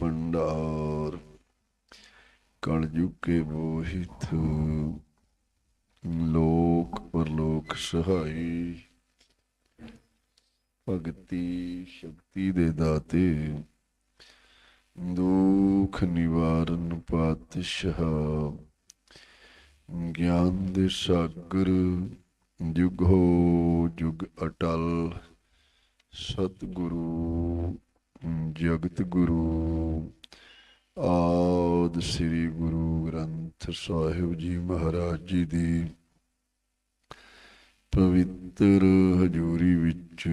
ਭੰਡਾਰ। ਕਲਯੁਗ ਕੇ ਮੋਹਿਤ ਲੋਕ ਪਰਲੋਕ ਸਹਾਈ। ਭਗਤੀ ਸ਼ਕਤੀ ਦੇ ਦਾਤੇ। ਦੁਖ ਨਿਵਾਰਨ ਪਾਤਸ਼ਾਹ। ਗਿਆਨ ਦੇ ਸਾਗਰ ਜੁਗ ਹੋ ਜੁਗ ਅਟਲ। ਸਤਿਗੁਰੂ ਜਗਤ ਗੁਰੂ ਆਦ ਸ੍ਰੀ ਗੁਰੂ ਗ੍ਰੰਥ ਸਾਹਿਬ ਜੀ ਮਹਾਰਾਜ ਜੀ ਦੀ ਪਵਿੱਤਰ ਹਜ਼ੂਰੀ ਵਿੱਚ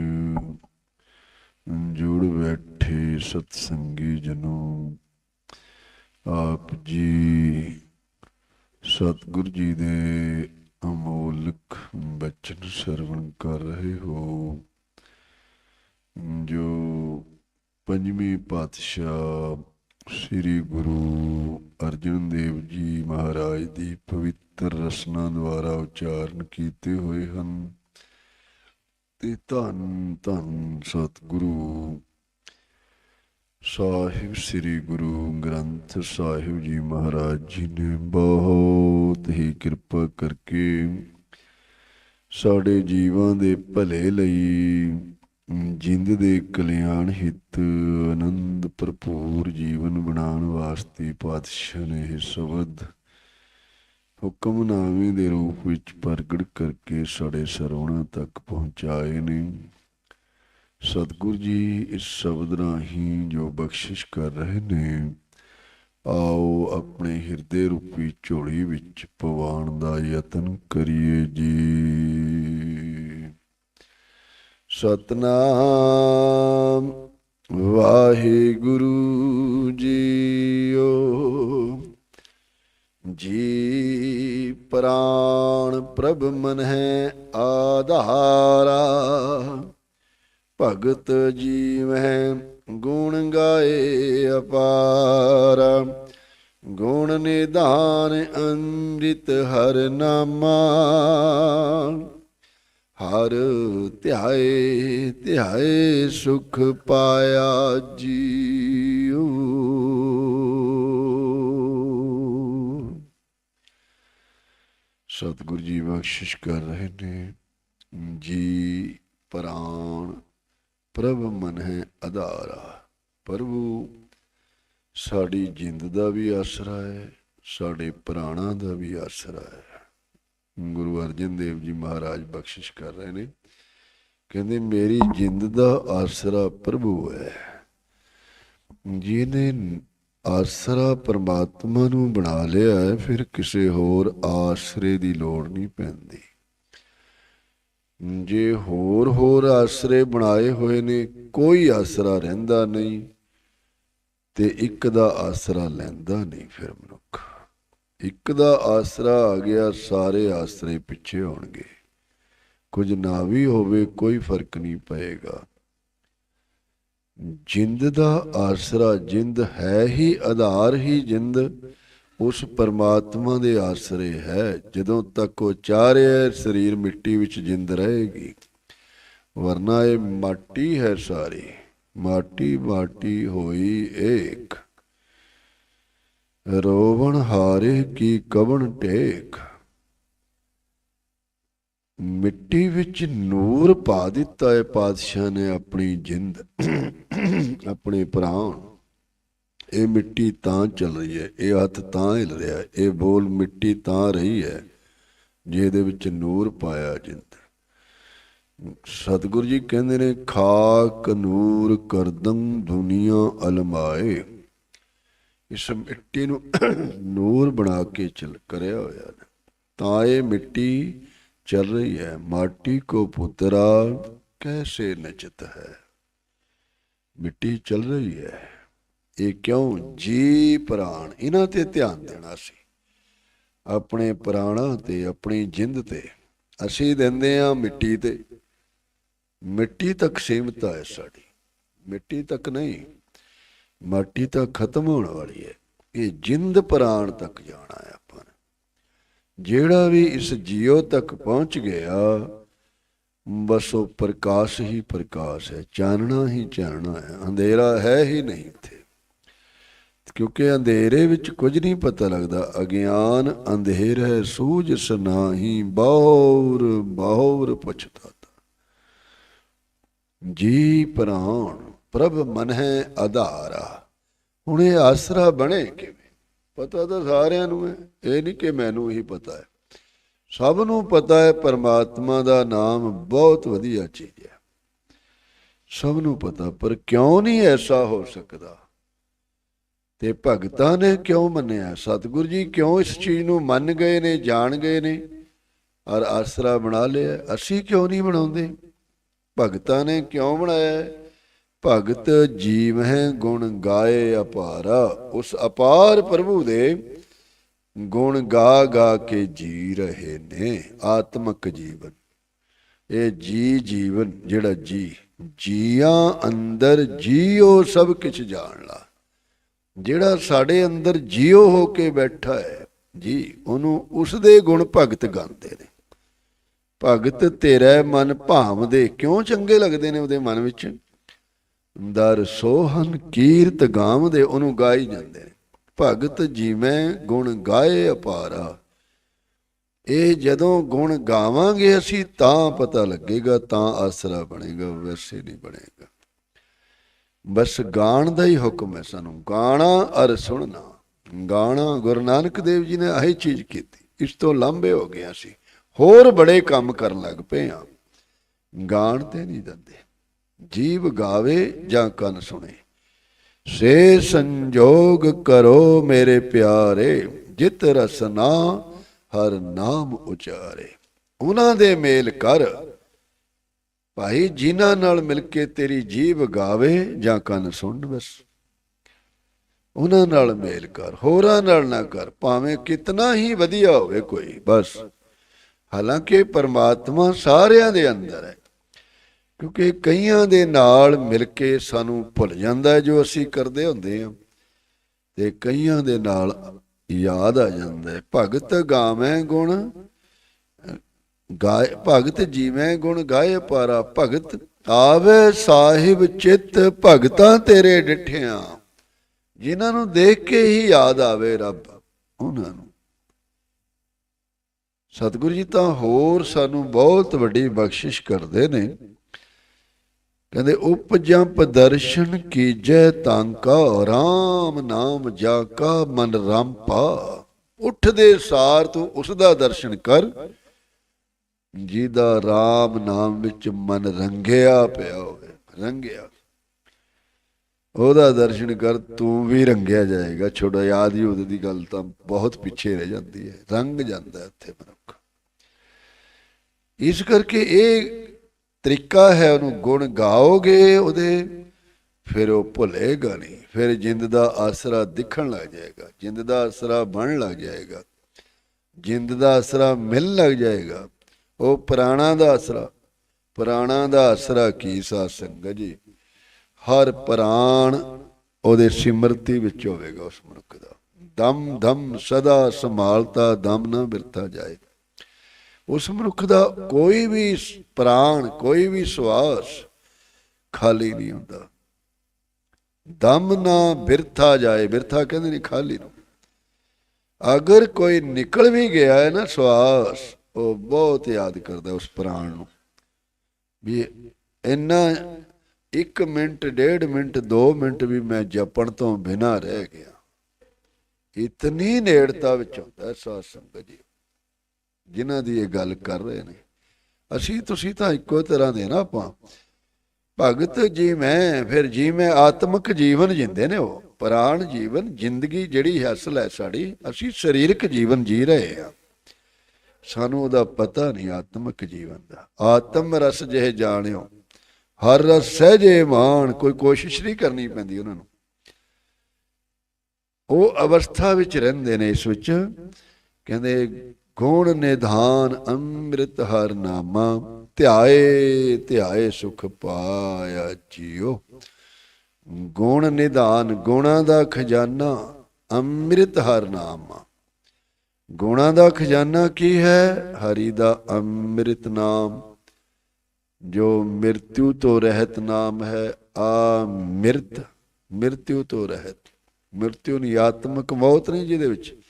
ਜੁੜ ਬੈਠੇ ਸਤਸੰਗੀ ਜਨੋ। ਆਪ ਜੀ ਸਤਿਗੁਰ ਜੀ ਦੇ ਅਮੋਲਕ ਬਚਨ ਸਰਵਣ ਕਰ ਰਹੇ ਹੋ ਜੋ ਪੰਜਵੇਂ ਪਾਤਸ਼ਾਹ ਸ੍ਰੀ ਗੁਰੂ ਅਰਜਨ ਦੇਵ ਜੀ ਮਹਾਰਾਜ ਦੀ ਪਵਿੱਤਰ ਰਸਨਾ ਦੁਆਰਾ ਉਚਾਰਨ ਕੀਤੇ ਹੋਏ ਹਨ। ਤੇ ਧੰਨ ਧੰਨ ਸਤਿਗੁਰੂ। ਸਾਹਿਬ ਸ੍ਰੀ ਗੁਰੂ ਗ੍ਰੰਥ ਸਾਹਿਬ ਜੀ ਮਹਾਰਾਜ ਜੀ ਨੇ ਬਹੁਤ ਹੀ ਕਿਰਪਾ ਕਰਕੇ ਸਾਡੇ ਜੀਵਾਂ ਦੇ ਭਲੇ ਲਈ ਜਿੰਦ ਦੇ ਕਲਿਆਣ ਹਿੱਤ ਆਨੰਦ ਭਰਪੂਰ ਜੀਵਨ ਬਣਾਉਣ ਵਾਸਤੇ ਪਾਤਸ਼ਾਹ ਨੇ ਇਹ ਸ਼ਬਦ ਹੁਕਮਨਾਮੇ ਦੇ ਰੂਪ ਵਿੱਚ ਪ੍ਰਗਟ ਕਰਕੇ ਸਾਡੇ ਸਰਵਣਾ ਤੱਕ ਪਹੁੰਚਾਏ ਨੇ। ਸਤਿਗੁਰ ਜੀ, ਇਸ ਸ਼ਬਦ ਰਾਹੀਂ ਜੋ ਬਖਸ਼ਿਸ਼ ਕਰ ਰਹੇ ਨੇ, ਆਓ ਆਪਣੇ ਹਿਰਦੇ ਰੂਪੀ ਝੋਲੀ ਵਿੱਚ ਪਵਾਉਣ ਦਾ ਯਤਨ ਕਰੀਏ ਜੀ। ਸਤਨਾਮ। ਵਾਹਿਗੁਰੂ ਜੀਓ। ਜੀ ਪ੍ਰਾਣ ਪ੍ਰਭ ਮਨ ਹੈ ਆਧਾਰਾ। ਭਗਤ ਜੀਵ ਹੈ ਗੁਣ ਗਾਏ ਅਪਾਰ। ਗੁਣ ਨਿਧਾਨ ਅੰਮ੍ਰਿਤ ਹਰ ਨਾਮਾ। ਹਰ ਧਿਆਏ ਧਿਆਏ ਸੁਖ ਪਾਇਆ ਜੀਉ। ਸਤਿਗੁਰੂ ਜੀ ਬਖਸ਼ਿਸ਼ ਕਰ ਰਹੇ ਨੇ। ਜੀ ਪ੍ਰਾਣ ਪ੍ਰਭ ਮਨ ਹੈ ਆਧਾਰਾ ਪ੍ਰਭੂ, ਸਾਡੀ ਜਿੰਦ ਦਾ ਵੀ ਆਸਰਾ ਹੈ, ਸਾਡੇ ਪ੍ਰਾਣਾਂ ਦਾ ਵੀ ਆਸਰਾ ਹੈ। ਗੁਰੂ ਅਰਜਨ ਦੇਵ ਜੀ ਮਹਾਰਾਜ ਬਖਸ਼ਿਸ਼ ਕਰ ਰਹੇ ਨੇ। ਕਹਿੰਦੇ, ਮੇਰੀ ਜਿੰਦ ਦਾ ਆਸਰਾ ਪ੍ਰਭੂ ਹੈ। ਜਿਹਨੇ ਆਸਰਾ ਪਰਮਾਤਮਾ ਨੂੰ ਬਣਾ ਲਿਆ ਹੈ, ਫਿਰ ਕਿਸੇ ਹੋਰ ਆਸਰੇ ਦੀ ਲੋੜ ਨਹੀਂ ਪੈਂਦੀ। ਜੇ ਹੋਰ ਹੋਰ ਆਸਰੇ ਬਣਾਏ ਹੋਏ ਨੇ, ਕੋਈ ਆਸਰਾ ਰਹਿੰਦਾ ਨਹੀਂ ਤੇ ਇੱਕ ਦਾ ਆਸਰਾ ਲੈਂਦਾ ਨਹੀਂ ਫਿਰ ਮਨੁੱਖ। ਇੱਕ ਦਾ ਆਸਰਾ ਆ ਗਿਆ, ਸਾਰੇ ਆਸਰੇ ਪਿੱਛੇ ਹੋਣਗੇ। ਕੁਝ ਨਾ ਵੀ ਹੋਵੇ, ਕੋਈ ਫ਼ਰਕ ਨਹੀਂ ਪਏਗਾ। ਜਿੰਦ ਦਾ ਆਸਰਾ, ਜਿੰਦ ਹੈ ਹੀ, ਆਧਾਰ ਹੀ ਜਿੰਦ। ਉਸ ਪਰਮਾਤਮਾ ਦੇ ਆਸਰੇ ਹੈ। ਜਦੋਂ ਤੱਕ ਉਹ ਚਾਹ ਰਿਹਾ ਸਰੀਰ ਮਿੱਟੀ ਵਿੱਚ ਜਿੰਦ ਰਹੇਗੀ। ਵਰਨਾ ਇਹ ਮਾਟੀ ਹੈ ਸਾਰੀ। ਮਾਟੀ ਮਾਟੀ ਹੋਈ ਏਕ। ਰੋਵਣ ਹਾਰੇ ਕੀ ਕਵਣ ਟੇਕ? ਮਿੱਟੀ ਵਿੱਚ ਨੂਰ ਪਾ ਦਿੱਤਾ ਹੈ ਪਾਤਸ਼ਾਹ ਨੇ ਆਪਣੀ ਜਿੰਦ, ਆਪਣੇ ਪ੍ਰਾਣ। ਇਹ ਮਿੱਟੀ ਤਾਂ ਚੱਲ ਰਹੀ ਹੈ ਇਹ ਹੱਥ ਤਾਂ ਹਿਲ ਰਿਹਾ ਇਹ ਬੋਲ ਮਿੱਟੀ ਤਾਂ ਰਹੀ ਹੈ ਜਿਹਦੇ ਵਿੱਚ ਨੂਰ ਪਾਇਆ ਜਿੰਦ। ਸਤਿਗੁਰੂ ਜੀ ਕਹਿੰਦੇ ਨੇ, ਖਾਕ ਨੂਰ ਕਰਦਮ ਦੁਨੀਆ ਅਲਮਾਏ। ਇਸ ਮਿੱਟੀ ਨੂੰ ਨੂਰ ਬਣਾ ਕੇ ਚਲ, ਕਰਿਆ ਹੋਇਆ ਤਾਂ ਇਹ ਮਿੱਟੀ ਚੱਲ ਰਹੀ ਹੈ। ਮਾਟੀ ਕੋ ਪੁੱਤਰਾ ਕੈਸੇ ਨਚਤ ਹੈ? ਮਿੱਟੀ ਚੱਲ ਰਹੀ ਹੈ। ਇਹ ਕਿਉਂ? ਜੀ ਪ੍ਰਾਣ। ਇਹਨਾਂ ਤੇ ਧਿਆਨ ਦੇਣਾ ਸੀ। ਆਪਣੇ ਪ੍ਰਾਣਾਂ ਤੇ, ਆਪਣੀ ਜਿੰਦ ਤੇ ਅਸੀਂ ਦਿੰਦੇ ਆ ਮਿੱਟੀ ਤੇ। ਮਿੱਟੀ ਤੱਕ ਸੀਮਤ ਹੈ ਸਾਡੀ। ਮਿੱਟੀ ਤੱਕ ਨਹੀਂ। ਮਾਟੀ ਤਾਂ ਖਤਮ ਹੋਣ ਵਾਲੀ ਹੈ। ਇਹ ਜਿੰਦ ਪ੍ਰਾਣ ਤੱਕ ਜਾਣਾ ਹੈ ਆਪਾਂ ਜਿਹੜਾ ਵੀ ਇਸ ਜੀਉ ਤੱਕ ਪਹੁੰਚ ਗਿਆ, ਬਸ ਉਹ ਪ੍ਰਕਾਸ਼ ਹੀ ਪ੍ਰਕਾਸ਼ ਹੈ, ਚਾਨਣਾ ਹੀ ਚਾਨਣਾ ਹੈ। ਅੰਧੇਰਾ ਹੈ ਹੀ ਨਹੀਂ ਇੱਥੇ। ਕਿਉਂਕਿ ਅੰਧੇਰੇ ਵਿੱਚ ਕੁਝ ਨਹੀਂ ਪਤਾ ਲੱਗਦਾ। ਅਗਿਆਨ ਅੰਧੇਰ ਹੈ, ਸੂਝ ਸਨਾਹੀ ਬੌਰ ਬੌਰ ਪਛਤਾਤਾ ਜੀ ਪ੍ਰਾਣ ਪ੍ਰਭ ਮਨ ਹੈ ਆਧਾਰਾ। ਹੁਣ ਇਹ ਆਸਰਾ ਬਣੇ ਕਿਵੇਂ? ਪਤਾ ਤਾਂ ਸਾਰਿਆਂ ਨੂੰ ਹੈ, ਇਹ ਨਹੀਂ ਕਿ ਮੈਨੂੰ ਹੀ ਪਤਾ ਹੈ। ਸਭ ਨੂੰ ਪਤਾ ਹੈ ਪਰਮਾਤਮਾ ਦਾ ਨਾਮ ਬਹੁਤ ਵਧੀਆ ਚੀਜ਼ ਹੈ। ਸਭ ਨੂੰ ਪਤਾ, ਪਰ ਕਿਉਂ ਨਹੀਂ ਐਸਾ ਹੋ ਸਕਦਾ? ਤੇ ਭਗਤਾਂ ਨੇ ਕਿਉਂ ਮੰਨਿਆ? ਸਤਿਗੁਰੂ ਜੀ ਕਿਉਂ ਇਸ ਚੀਜ਼ ਨੂੰ ਮੰਨ ਗਏ ਨੇ, ਜਾਣ ਗਏ ਨੇ? ਔਰ ਆਸਰਾ ਬਣਾ ਲਿਆ, ਅਸੀਂ ਕਿਉਂ ਨਹੀਂ ਬਣਾਉਂਦੇ? ਭਗਤਾਂ ਨੇ ਕਿਉਂ ਬਣਾਇਆ? ਭਗਤ ਜੀਵ ਹੈ, ਗੁਣ ਗਾਏ ਅਪਾਰਾ। ਉਸ ਅਪਾਰ ਪ੍ਰਭੂ ਦੇ ਗੁਣ ਗਾ ਗਾ ਕੇ ਜੀ ਰਹੇ ਨੇ, ਆਤਮਿਕ ਜੀਵਨ। ਇਹ ਜੀ ਜੀਵਨ ਜਿਹੜਾ ਜੀ, ਜੀਆਂ ਅੰਦਰ ਜੀਓ ਸਭ ਕੁਝ ਜਾਣ ਲਾ। ਜਿਹੜਾ ਸਾਡੇ ਅੰਦਰ ਜੀਓ ਹੋ ਕੇ ਬੈਠਾ ਹੈ, ਜੀ, ਉਹਨੂੰ ਉਸ ਦੇ ਗੁਣ ਭਗਤ ਗਾਉਂਦੇ ਨੇ। ਭਗਤ ਤੇਰਾ ਮਨ ਭਾਵ ਦੇ ਕਿਉਂ ਚੰਗੇ ਲੱਗਦੇ ਨੇ ਉਹਦੇ ਮਨ ਵਿੱਚ? ਦਰ ਸੋਹਨ ਕੀਰਤ ਗਾਵਦੇ ਉਹਨੂੰ ਗਾਈ ਜਾਂਦੇ ਨੇ। ਭਗਤ ਜੀਵੇਂ ਗੁਣ ਗਾਏ ਅਪਾਰਾ। ਇਹ ਜਦੋਂ ਗੁਣ ਗਾਵਾਂਗੇ ਅਸੀਂ, ਤਾਂ ਪਤਾ ਲੱਗੇਗਾ, ਤਾਂ ਆਸਰਾ ਬਣੇਗਾ ਵੈਸੇ ਨਹੀਂ ਬਣੇਗਾ। ਬਸ ਗਾਣ ਦਾ ਹੀ ਹੁਕਮ ਹੈ ਸਾਨੂੰ। ਗਾਣਾ ਅਰ ਸੁਣਨਾ। ਗਾਣਾ ਗੁਰੂ ਨਾਨਕ ਦੇਵ ਜੀ ਨੇ ਇਹ ਚੀਜ਼ ਕੀਤੀ। ਇਸ ਤੋਂ ਲੰਬੇ ਹੋ ਗਏ ਅਸੀਂ। ਹੋਰ ਬੜੇ ਕੰਮ ਕਰਨ ਲੱਗ ਪਏ ਆ ਗਾਣ ਤੇ ਨਹੀਂ ਦਿੰਦੇ ਜੀਵ ਗਾਵੇ ਜਾਂ ਕੰਨ ਸੁਣੇ। ਸੇ ਸੰਜੋਗ ਕਰੋ ਮੇਰੇ ਪਿਆਰੇ, ਜਿਤ ਰਸਨਾ ਹਰ ਨਾਮ ਉਚਾਰੇ। ਉਹਨਾਂ ਦੇ ਮੇਲ ਕਰ। ਭਾਈ, ਜਿਨ੍ਹਾਂ ਨਾਲ ਮਿਲ ਕੇ ਤੇਰੀ ਜੀਵ ਗਾਵੇ ਜਾਂ ਕੰਨ ਸੁਣ ਬਸ। ਉਹਨਾਂ ਨਾਲ ਮੇਲ ਕਰ, ਹੋਰਾਂ ਨਾਲ ਨਾ ਕਰ, ਭਾਵੇਂ ਕਿਤਨਾ ਹੀ ਵਧੀਆ ਹੋਵੇ ਕੋਈ, ਬਸ। ਹਾਲਾਂਕਿ ਪਰਮਾਤਮਾ ਸਾਰਿਆਂ ਦੇ ਅੰਦਰ ਹੈ। ਕਿਉਂਕਿ ਕਈਆਂ ਦੇ ਨਾਲ ਮਿਲ ਕੇ ਸਾਨੂੰ ਭੁੱਲ ਜਾਂਦਾ ਜੋ ਅਸੀਂ ਕਰਦੇ ਹੁੰਦੇ ਹਾਂ। ਤੇ ਕਈਆਂ ਦੇ ਨਾਲ ਯਾਦ ਆ ਜਾਂਦਾ ਹੈ। ਭਗਤ ਗਾਵੇਂ ਗੁਣ ਗਾਏ ਭਗਤ ਜੀਵੇਂ ਗੁਣ ਗਾਏ ਪਾਰਾ। ਭਗਤ ਆਵੇ ਸਾਹਿਬ ਚਿੱਤ, ਭਗਤਾਂ ਤੇਰੇ ਡਿਠਿਆਂ। ਜਿਨ੍ਹਾਂ ਨੂੰ ਦੇਖ ਕੇ ਹੀ ਯਾਦ ਆਵੇ ਰੱਬ, ਉਹਨਾਂ ਨੂੰ। ਸਤਿਗੁਰੂ ਜੀ ਤਾਂ ਹੋਰ ਸਾਨੂੰ ਬਹੁਤ ਵੱਡੀ ਬਖਸ਼ਿਸ਼ ਕਰਦੇ ਨੇ। ਕਹਿੰਦੇ, ਉਪਜੰਪ ਦਰਸ਼ਨ ਕੀਜੈ ਤਾਂਕਾ ਰਾਮ ਨਾਮ ਜਾ ਕਾ ਮਨ ਰਾਮਪਾ। ਉੱਠਦੇ ਸਾਰ ਤੂੰ ਉਸ ਦਾ ਦਰਸ਼ਨ ਕਰ, ਜਿਹਦਾ ਰਾਮ ਨਾਮ ਵਿੱਚ ਮਨ ਰੰਗਿਆ ਪਿਆ ਹੋਵੇ, ਰੰਗਿਆ। ਉਹਦਾ ਦਰਸ਼ਨ ਕਰ, ਤੂੰ ਵੀ ਰੰਗਿਆ ਜਾਏਗਾ। ਛੋੜਾ ਯਾਦ ਹੀ ਉਹਦੀ ਗੱਲ ਤਾਂ ਬਹੁਤ ਪਿੱਛੇ ਰਹਿ ਜਾਂਦੀ ਹੈ। ਰੰਗ ਜਾਂਦਾ ਹੈ ਉੱਥੇ ਮਨੁੱਖ। ਇਸ ਕਰਕੇ ਇਹ ਤਰੀਕਾ ਹੈ ਉਹਨੂੰ ਗੁਣ ਗਾਓਗੇ ਉਹਦੇ, ਫਿਰ ਉਹ ਭੁੱਲੇਗਾ ਨਹੀਂ। ਫਿਰ ਜਿੰਦ ਦਾ ਆਸਰਾ ਦਿਖਣ ਲੱਗ ਜਾਏਗਾ, ਜਿੰਦ ਦਾ ਆਸਰਾ ਬਣਨ ਲੱਗ ਜਾਏਗਾ, ਜਿੰਦ ਦਾ ਆਸਰਾ ਮਿਲਣ ਲੱਗ ਜਾਏਗਾ। ਉਹ ਪ੍ਰਾਣਾ ਦਾ ਆਸਰਾ, ਪ੍ਰਾਣਾ ਦਾ ਆਸਰਾ ਕੀ ਸਾ ਸੰਗਤ ਜੀ? ਹਰ ਪ੍ਰਾਣ ਉਹਦੇ ਸਿਮਰਤੀ ਵਿੱਚ ਹੋਵੇਗਾ ਉਸ ਮਨੁੱਖ ਦਾ। ਦਮ ਦਮ ਸਦਾ ਸੰਭਾਲਤਾ, ਦਮ ਨਾ ਬਿਰਤਾ ਜਾਏ। ਉਸ ਮਨੁੱਖ ਦਾ ਕੋਈ ਵੀ ਪ੍ਰਾਣ, ਕੋਈ ਵੀ ਸਵਾਸ ਖਾਲੀ ਨਹੀਂ ਹੁੰਦਾ। ਦਮ ਨਾ ਬਿਰਥਾ ਜਾਏ, ਬਿਰਥਾ ਕਹਿੰਦੇ ਨੇ ਖਾਲੀ ਨੂੰ। ਅਗਰ ਕੋਈ ਨਿਕਲ ਵੀ ਗਿਆ ਹੈ ਨਾ ਸਵਾਸ, ਉਹ ਬਹੁਤ ਯਾਦ ਕਰਦਾ ਉਸ ਪ੍ਰਾਣ ਨੂੰ। ਵੀ ਇੰਨਾ 1 ਮਿੰਟ, ਡੇਢ ਮਿੰਟ 2 ਮਿੰਟ ਵੀ ਮੈਂ ਜਪਣ ਤੋਂ ਬਿਨਾ ਰਹਿ ਗਿਆ। ਇਤਨੀ ਨੇੜਤਾ ਵਿੱਚ ਹੁੰਦਾ ਸਾਧ ਸੰਗਤ ਜੀ। ਜਿਨ੍ਹਾਂ ਦੀ ਇਹ ਗੱਲ ਕਰ ਰਹੇ ਨੇ। ਅਸੀਂ ਤੁਸੀਂ ਤਾਂ ਇੱਕੋ ਤਰ੍ਹਾਂ ਦੇ ਨਾ ਆਪਾਂ। ਭਗਤ ਜੀ ਮੈਂ, ਫਿਰ ਜੀ ਮੈਂ ਆਤਮਿਕ ਜੀਵਨ ਜਿੰਦੇ ਨੇ ਉਹ। ਪ੍ਰਾਣ ਜੀਵਨ, ਜ਼ਿੰਦਗੀ ਜਿਹੜੀ ਹੈ ਅਸਲ ਹੈ ਸਾਡੀ, ਅਸੀਂ ਸਰੀਰਕ ਜੀਵਨ ਜੀ ਰਹੇ ਆ ਸਾਨੂੰ ਉਹਦਾ ਪਤਾ ਨਹੀਂ ਆਤਮਿਕ ਜੀਵਨ ਦਾ। ਆਤਮ ਰਸ ਜਿਹੇ ਜਾਣਿਓ, ਹਰ ਰਸ ਸਹਜੇ ਮਾਣ, ਕੋਈ ਕੋਸ਼ਿਸ਼ ਨਹੀਂ ਕਰਨੀ ਪੈਂਦੀ ਉਹਨਾਂ ਨੂੰ। ਉਹ ਅਵਸਥਾ ਵਿੱਚ ਰਹਿੰਦੇ ਨੇ ਇਸ ਵਿੱਚ। ਕਹਿੰਦੇ ਗੁਣ ਨਿਧਾਨ ਅੰਮ੍ਰਿਤ ਹਰ ਨਾਮਾ, ਧਿਆਏ ਧਿਆਏ ਸੁਖ ਪਾਇਆ ਜੀਓ। ਗੁਣ ਨਿਧਾਨ, ਗੁਣਾ ਦਾ ਖਜ਼ਾਨਾ ਅੰਮ੍ਰਿਤ ਹਰ ਨਾਮਾ। ਗੁਣਾ ਦਾ ਖਜ਼ਾਨਾ ਕੀ ਹੈ? ਹਰੀ ਦਾ ਅੰਮ੍ਰਿਤ ਨਾਮ। ਜੋ ਮ੍ਰਿਤਿਉ ਤੋਂ ਰਹਿਤ ਨਾਮ ਹੈ, ਆ ਮਿਰਤ ਮ੍ਰਿਤਿਉ ਤੋਂ ਰਹਿਤ। ਮਰਤਿਉ ਨਹੀਂ ਆਤਮਕ ਮੌਤ ਨਹੀਂ ਜਿਹਦੇ ਵਿੱਚ।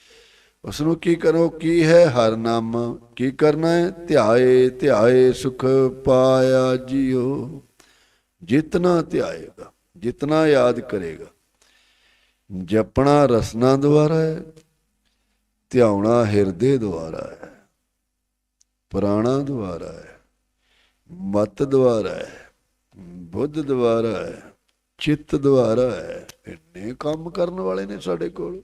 ਉਸ ਨੂੰ ਕੀ ਕਰੋ, ਕੀ ਹੈ ਹਰ ਨਾਮ? ਕੀ ਕਰਨਾ ਹੈ? ਧਿਆਏ ਧਿਆਏ ਸੁਖ ਪਾਇਆ ਜੀਓ। ਜਿਤਨਾ ਧਿਆਏਗਾ, ਜਿਤਨਾ ਯਾਦ ਕਰੇਗਾ। ਜਪਣਾ ਰਸਨਾ ਦੁਆਰਾ ਹੈ, ਧਿਆਉਣਾ ਹਿਰਦੇ ਦੁਆਰਾ ਹੈ। ਪ੍ਰਾਣਾ ਦੁਆਰਾ ਹੈ, ਮਤ ਦੁਆਰਾ ਹੈ, ਬੁੱਧ ਦੁਆਰਾ ਹੈ, ਚਿੱਤ ਦੁਆਰਾ ਹੈ। ਇੰਨੇ ਕੰਮ ਕਰਨ ਵਾਲੇ ਨੇ ਸਾਡੇ ਕੋਲ।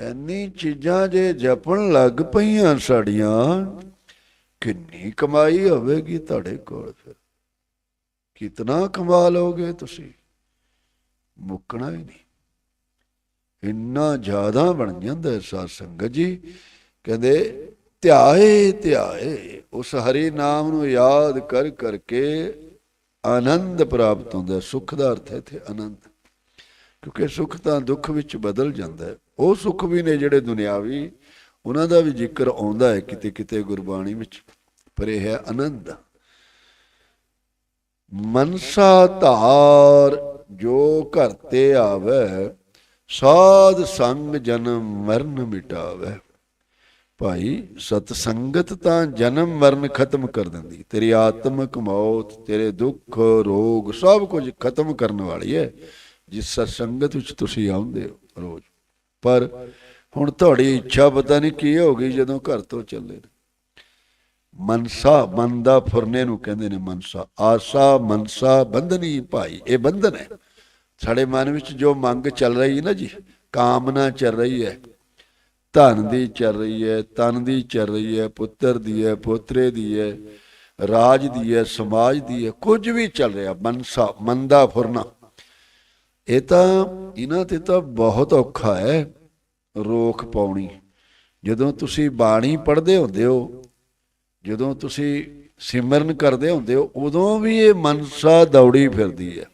ਇੰਨੀ ਚੀਜ਼ਾਂ ਜੇ ਜਪਣ ਲੱਗ ਪਈਆਂ ਸਾਡੀਆਂ, ਕਿੰਨੀ ਕਮਾਈ ਹੋਵੇਗੀ ਤੁਹਾਡੇ ਕੋਲ ਫਿਰ? ਕਿਤਨਾ ਕਮਾ ਲਓਗੇ ਤੁਸੀਂ? ਮੁੱਕਣਾ ਹੀ ਨਹੀਂ। ਇੰਨਾ ਜ਼ਿਆਦਾ ਬਣ ਜਾਂਦਾ ਹੈ ਸਾਧ ਸੰਗਤ ਜੀ। ਕਹਿੰਦੇ, ਧਿਆਏ ਧਿਆਏ, ਉਸ ਹਰੀ ਨਾਮ ਨੂੰ ਯਾਦ ਕਰ ਕਰਕੇ ਆਨੰਦ ਪ੍ਰਾਪਤ ਹੁੰਦਾ ਹੈ। ਸੁਖ ਦਾ ਅਰਥ ਹੈ ਇੱਥੇ ਆਨੰਦ। ਕਿਉਂਕਿ ਸੁਖ ਤਾਂ ਦੁੱਖ ਵਿੱਚ ਬਦਲ ਜਾਂਦਾ ਹੈ। ਉਹ ਸੁੱਖ ਵੀ ਨੇ ਜਿਹੜੇ ਦੁਨਿਆਵੀ, ਉਹਨਾਂ ਦਾ ਵੀ ਜ਼ਿਕਰ ਆਉਂਦਾ ਹੈ ਕਿਤੇ ਕਿਤੇ ਗੁਰਬਾਣੀ ਵਿੱਚ, ਪਰ ਇਹ ਹੈ ਆਨੰਦ। ਮਨਸਾ ਧਾਰ ਜੋ ਘਰ ਤੇ ਆਵੇ, ਸਾਧ ਸੰਗ ਜਨਮ ਮਰਨ ਮਿਟਾਵੇ। ਭਾਈ ਸਤ ਸੰਗਤ ਤਾਂ ਜਨਮ ਮਰਨ ਖਤਮ ਕਰ ਦਿੰਦੀ। ਤੇਰੀ ਆਤਮਕ ਮੌਤ, ਤੇਰੇ ਦੁੱਖ, ਰੋਗ, ਸਭ ਕੁਝ ਖਤਮ ਕਰਨ ਵਾਲੀ ਹੈ। ਜਿਸ ਸਤ ਸੰਗਤ ਵਿੱਚ ਤੁਸੀਂ ਆਉਂਦੇ ਹੋ ਰੋਜ਼। ਪਰ ਹੁਣ ਤੁਹਾਡੀ ਇੱਛਾ ਪਤਾ ਨਹੀਂ ਕੀ ਹੋ ਗਈ ਜਦੋਂ ਘਰ ਤੋਂ ਚੱਲੇ ਨੇ। ਮਨਸਾ ਮਨ ਫੁਰਨੇ ਨੂੰ ਕਹਿੰਦੇ ਨੇ ਮਨਸਾ। ਆਸਾ ਮਨਸਾ ਬੰਧਨੀ ਭਾਈ, ਇਹ ਬੰਧਨ ਹੈ। ਸਾਡੇ ਮਨ ਵਿੱਚ ਜੋ ਮੰਗ ਚੱਲ ਰਹੀ ਹੈ ਨਾ ਜੀ, ਕਾਮਨਾ ਚੱਲ ਰਹੀ ਹੈ, ਧਨ ਦੀ ਚੱਲ ਰਹੀ ਹੈ, ਤਨ ਦੀ ਚੱਲ ਰਹੀ ਹੈ, ਪੁੱਤਰ ਦੀ ਹੈ, ਪੋਤਰੇ ਦੀ ਹੈ, ਰਾਜ ਦੀ ਹੈ, ਸਮਾਜ ਦੀ ਹੈ, ਕੁਝ ਵੀ ਚੱਲ ਰਿਹਾ ਮਨਸਾ, ਮੰਦਾ ਫੁਰਨਾ। ਇਹ ਤਾਂ ਇਹਨਾਂ ਤੇ ਤਾਂ ਬਹੁਤ ਔਖਾ ਹੈ ਰੋਕ ਪਾਉਣੀ। ਜਦੋਂ ਤੁਸੀਂ ਬਾਣੀ ਪੜ੍ਹਦੇ ਹੁੰਦੇ ਹੋ, ਜਦੋਂ ਤੁਸੀਂ ਸਿਮਰਨ ਕਰਦੇ ਹੁੰਦੇ ਹੋ, ਉਦੋਂ ਵੀ ਇਹ ਮਨਸਾ ਦੌੜੀ ਫਿਰਦੀ ਹੈ।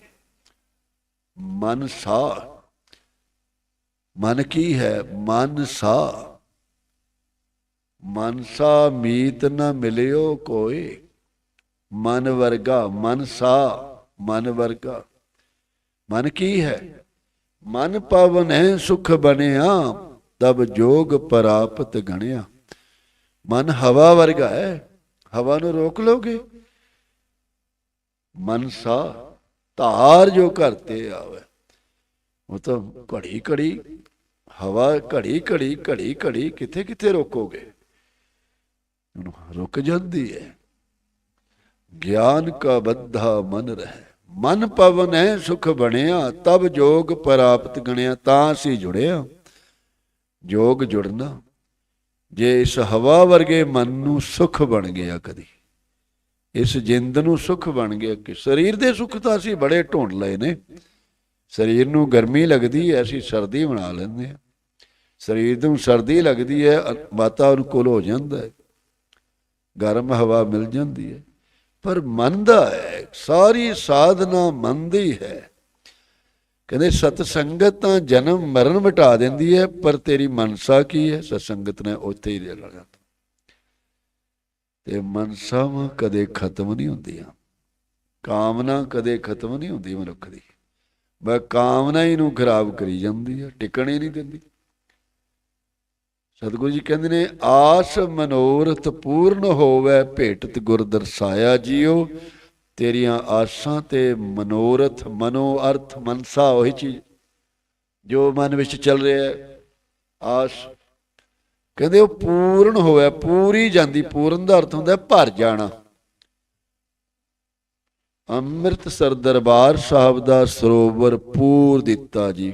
ਮਨਸਾ। ਮਨ ਕੀ ਹੈ? ਮਨਸਾ। ਮਨਸਾ ਮੀਤ ਨ ਮਿਲਿਓ ਕੋਈ। ਮਨ ਵਰਗਾ। ਮਨਸਾ। ਮਨ ਵਰਗਾ। ਮਨ ਕੀ ਹੈ? ਮਨ ਪਵਨ ਹੈ, ਸੁਖ ਬਣਿਆ, ਤਬ ਜੋਗ ਪ੍ਰਾਪਤ ਗਣਿਆ। ਮਨ ਹਵਾ ਵਰਗਾ ਹੈ, ਹਵਾ ਨੂੰ ਰੋਕ ਲੋਗੇ ਮਨਸਾ ਧਾਰ ਜੋ ਕਰਤੇ ਆਵੇ। ਉਹ ਤਾਂ ਘੜੀ ਘੜੀ ਹਵਾ ਘੜੀ ਘੜੀ ਘੜੀ ਘੜੀ ਕਿੱਥੇ ਕਿੱਥੇ ਰੋਕੋਗੇ ਰੁਕ ਜਾਂਦੀ ਹੈ। ਗਿਆਨ ਕਾ ਬੱਧਾ ਮਨ ਰਹਿ। ਮਨ ਪਵਨ ਹੈ, ਸੁਖ ਬਣਿਆ, ਤਬ ਜੋਗ ਪ੍ਰਾਪਤ ਗਣਿਆ, ਤਾਂ ਅਸੀਂ ਜੁੜਿਆ। ਜੋਗ ਜੁੜਨਾ, ਜੇ ਇਸ ਹਵਾ ਵਰਗੇ ਮਨ ਨੂੰ ਸੁਖ ਬਣ ਗਿਆ ਕਦੀ, ਇਸ ਜਿੰਦ ਨੂੰ ਸੁਖ ਬਣ ਗਿਆ ਕਿ ਸਰੀਰ ਦੇ ਸੁਖ ਤਾਂ ਅਸੀਂ ਬੜੇ ਢੂੰਡ ਲਏ ਨੇ। ਸਰੀਰ ਨੂੰ ਗਰਮੀ ਲੱਗਦੀ ਹੈ, ਅਸੀਂ ਸਰਦੀ ਬਣਾ ਲੈਂਦੇ ਹਾਂ। ਸਰੀਰ ਨੂੰ ਸਰਦੀ ਲੱਗਦੀ ਹੈ, ਵਾਤਾਵਰਨ ਵਾਤਾਵਰਨ ਹੋ ਜਾਂਦਾ ਹੈ। ਗਰਮ ਹਵਾ ਮਿਲ ਜਾਂਦੀ ਹੈ। ਪਰ ਮਨ ਦਾ ਹੈ, ਸਾਰੀ ਸਾਧਨਾ ਮਨ ਦੀ ਹੈ। ਕਹਿੰਦੇ, ਸਤ ਸੰਗਤ ਤਾਂ ਜਨਮ ਮਰਨ ਮਿਟਾ ਦਿੰਦੀ ਹੈ, ਪਰ ਤੇਰੀ ਮਨਸਾ ਕੀ ਹੈ? ਸਤ ਸੰਗਤ ਨੇ ਉੱਥੇ ਹੀ ਰਹਿ ਜਾਣਾ ਤੇ ਮਨਸਾਵਾਂ ਕਦੇ ਖਤਮ ਨਹੀਂ ਹੁੰਦੀਆਂ। ਕਾਮਨਾ ਕਦੇ ਖਤਮ ਨਹੀਂ ਹੁੰਦੀ ਮਨੁੱਖ ਦੀ। ਬਸ ਕਾਮਨਾ ਹੀ ਨੂੰ ਖਰਾਬ ਕਰੀ ਜਾਂਦੀ ਹੈ, ਟਿਕਣ ਹੀ ਨਹੀਂ ਦਿੰਦੀ। ਸਤਿਗੁਰੂ ਜੀ ਕਹਿੰਦੇ ਨੇ, ਆਸ ਮਨੋਰਥ ਪੂਰਨ ਹੋਵੇ, ਭੇਟਤ ਗੁਰ ਦਰਸਾਇਆ ਜੀਓ। ਤੇਰੀਆਂ ਆਸਾਂ ਤੇ ਮਨੋਰਥ, ਮਨੋ ਅਰਥ, ਮਨਸਾ, ਉਹੀ ਚੀਜ਼ ਜੋ ਮਨ ਵਿੱਚ ਚੱਲ ਰਿਹਾ ਹੈ, ਆਸ। ਕਹਿੰਦੇ ਉਹ ਪੂਰਨ ਹੋਇਆ ਪੂਰੀ ਜਾਂਦੀ, ਪੂਰਨ ਦਾ ਅਰਥ ਹੁੰਦਾ ਭਰ ਜਾਣਾ। ਅੰਮ੍ਰਿਤਸਰ ਦਰਬਾਰ ਸਾਹਿਬ ਦਾ ਸਰੋਵਰ ਪੂਰ ਦਿੱਤਾ ਜੀ।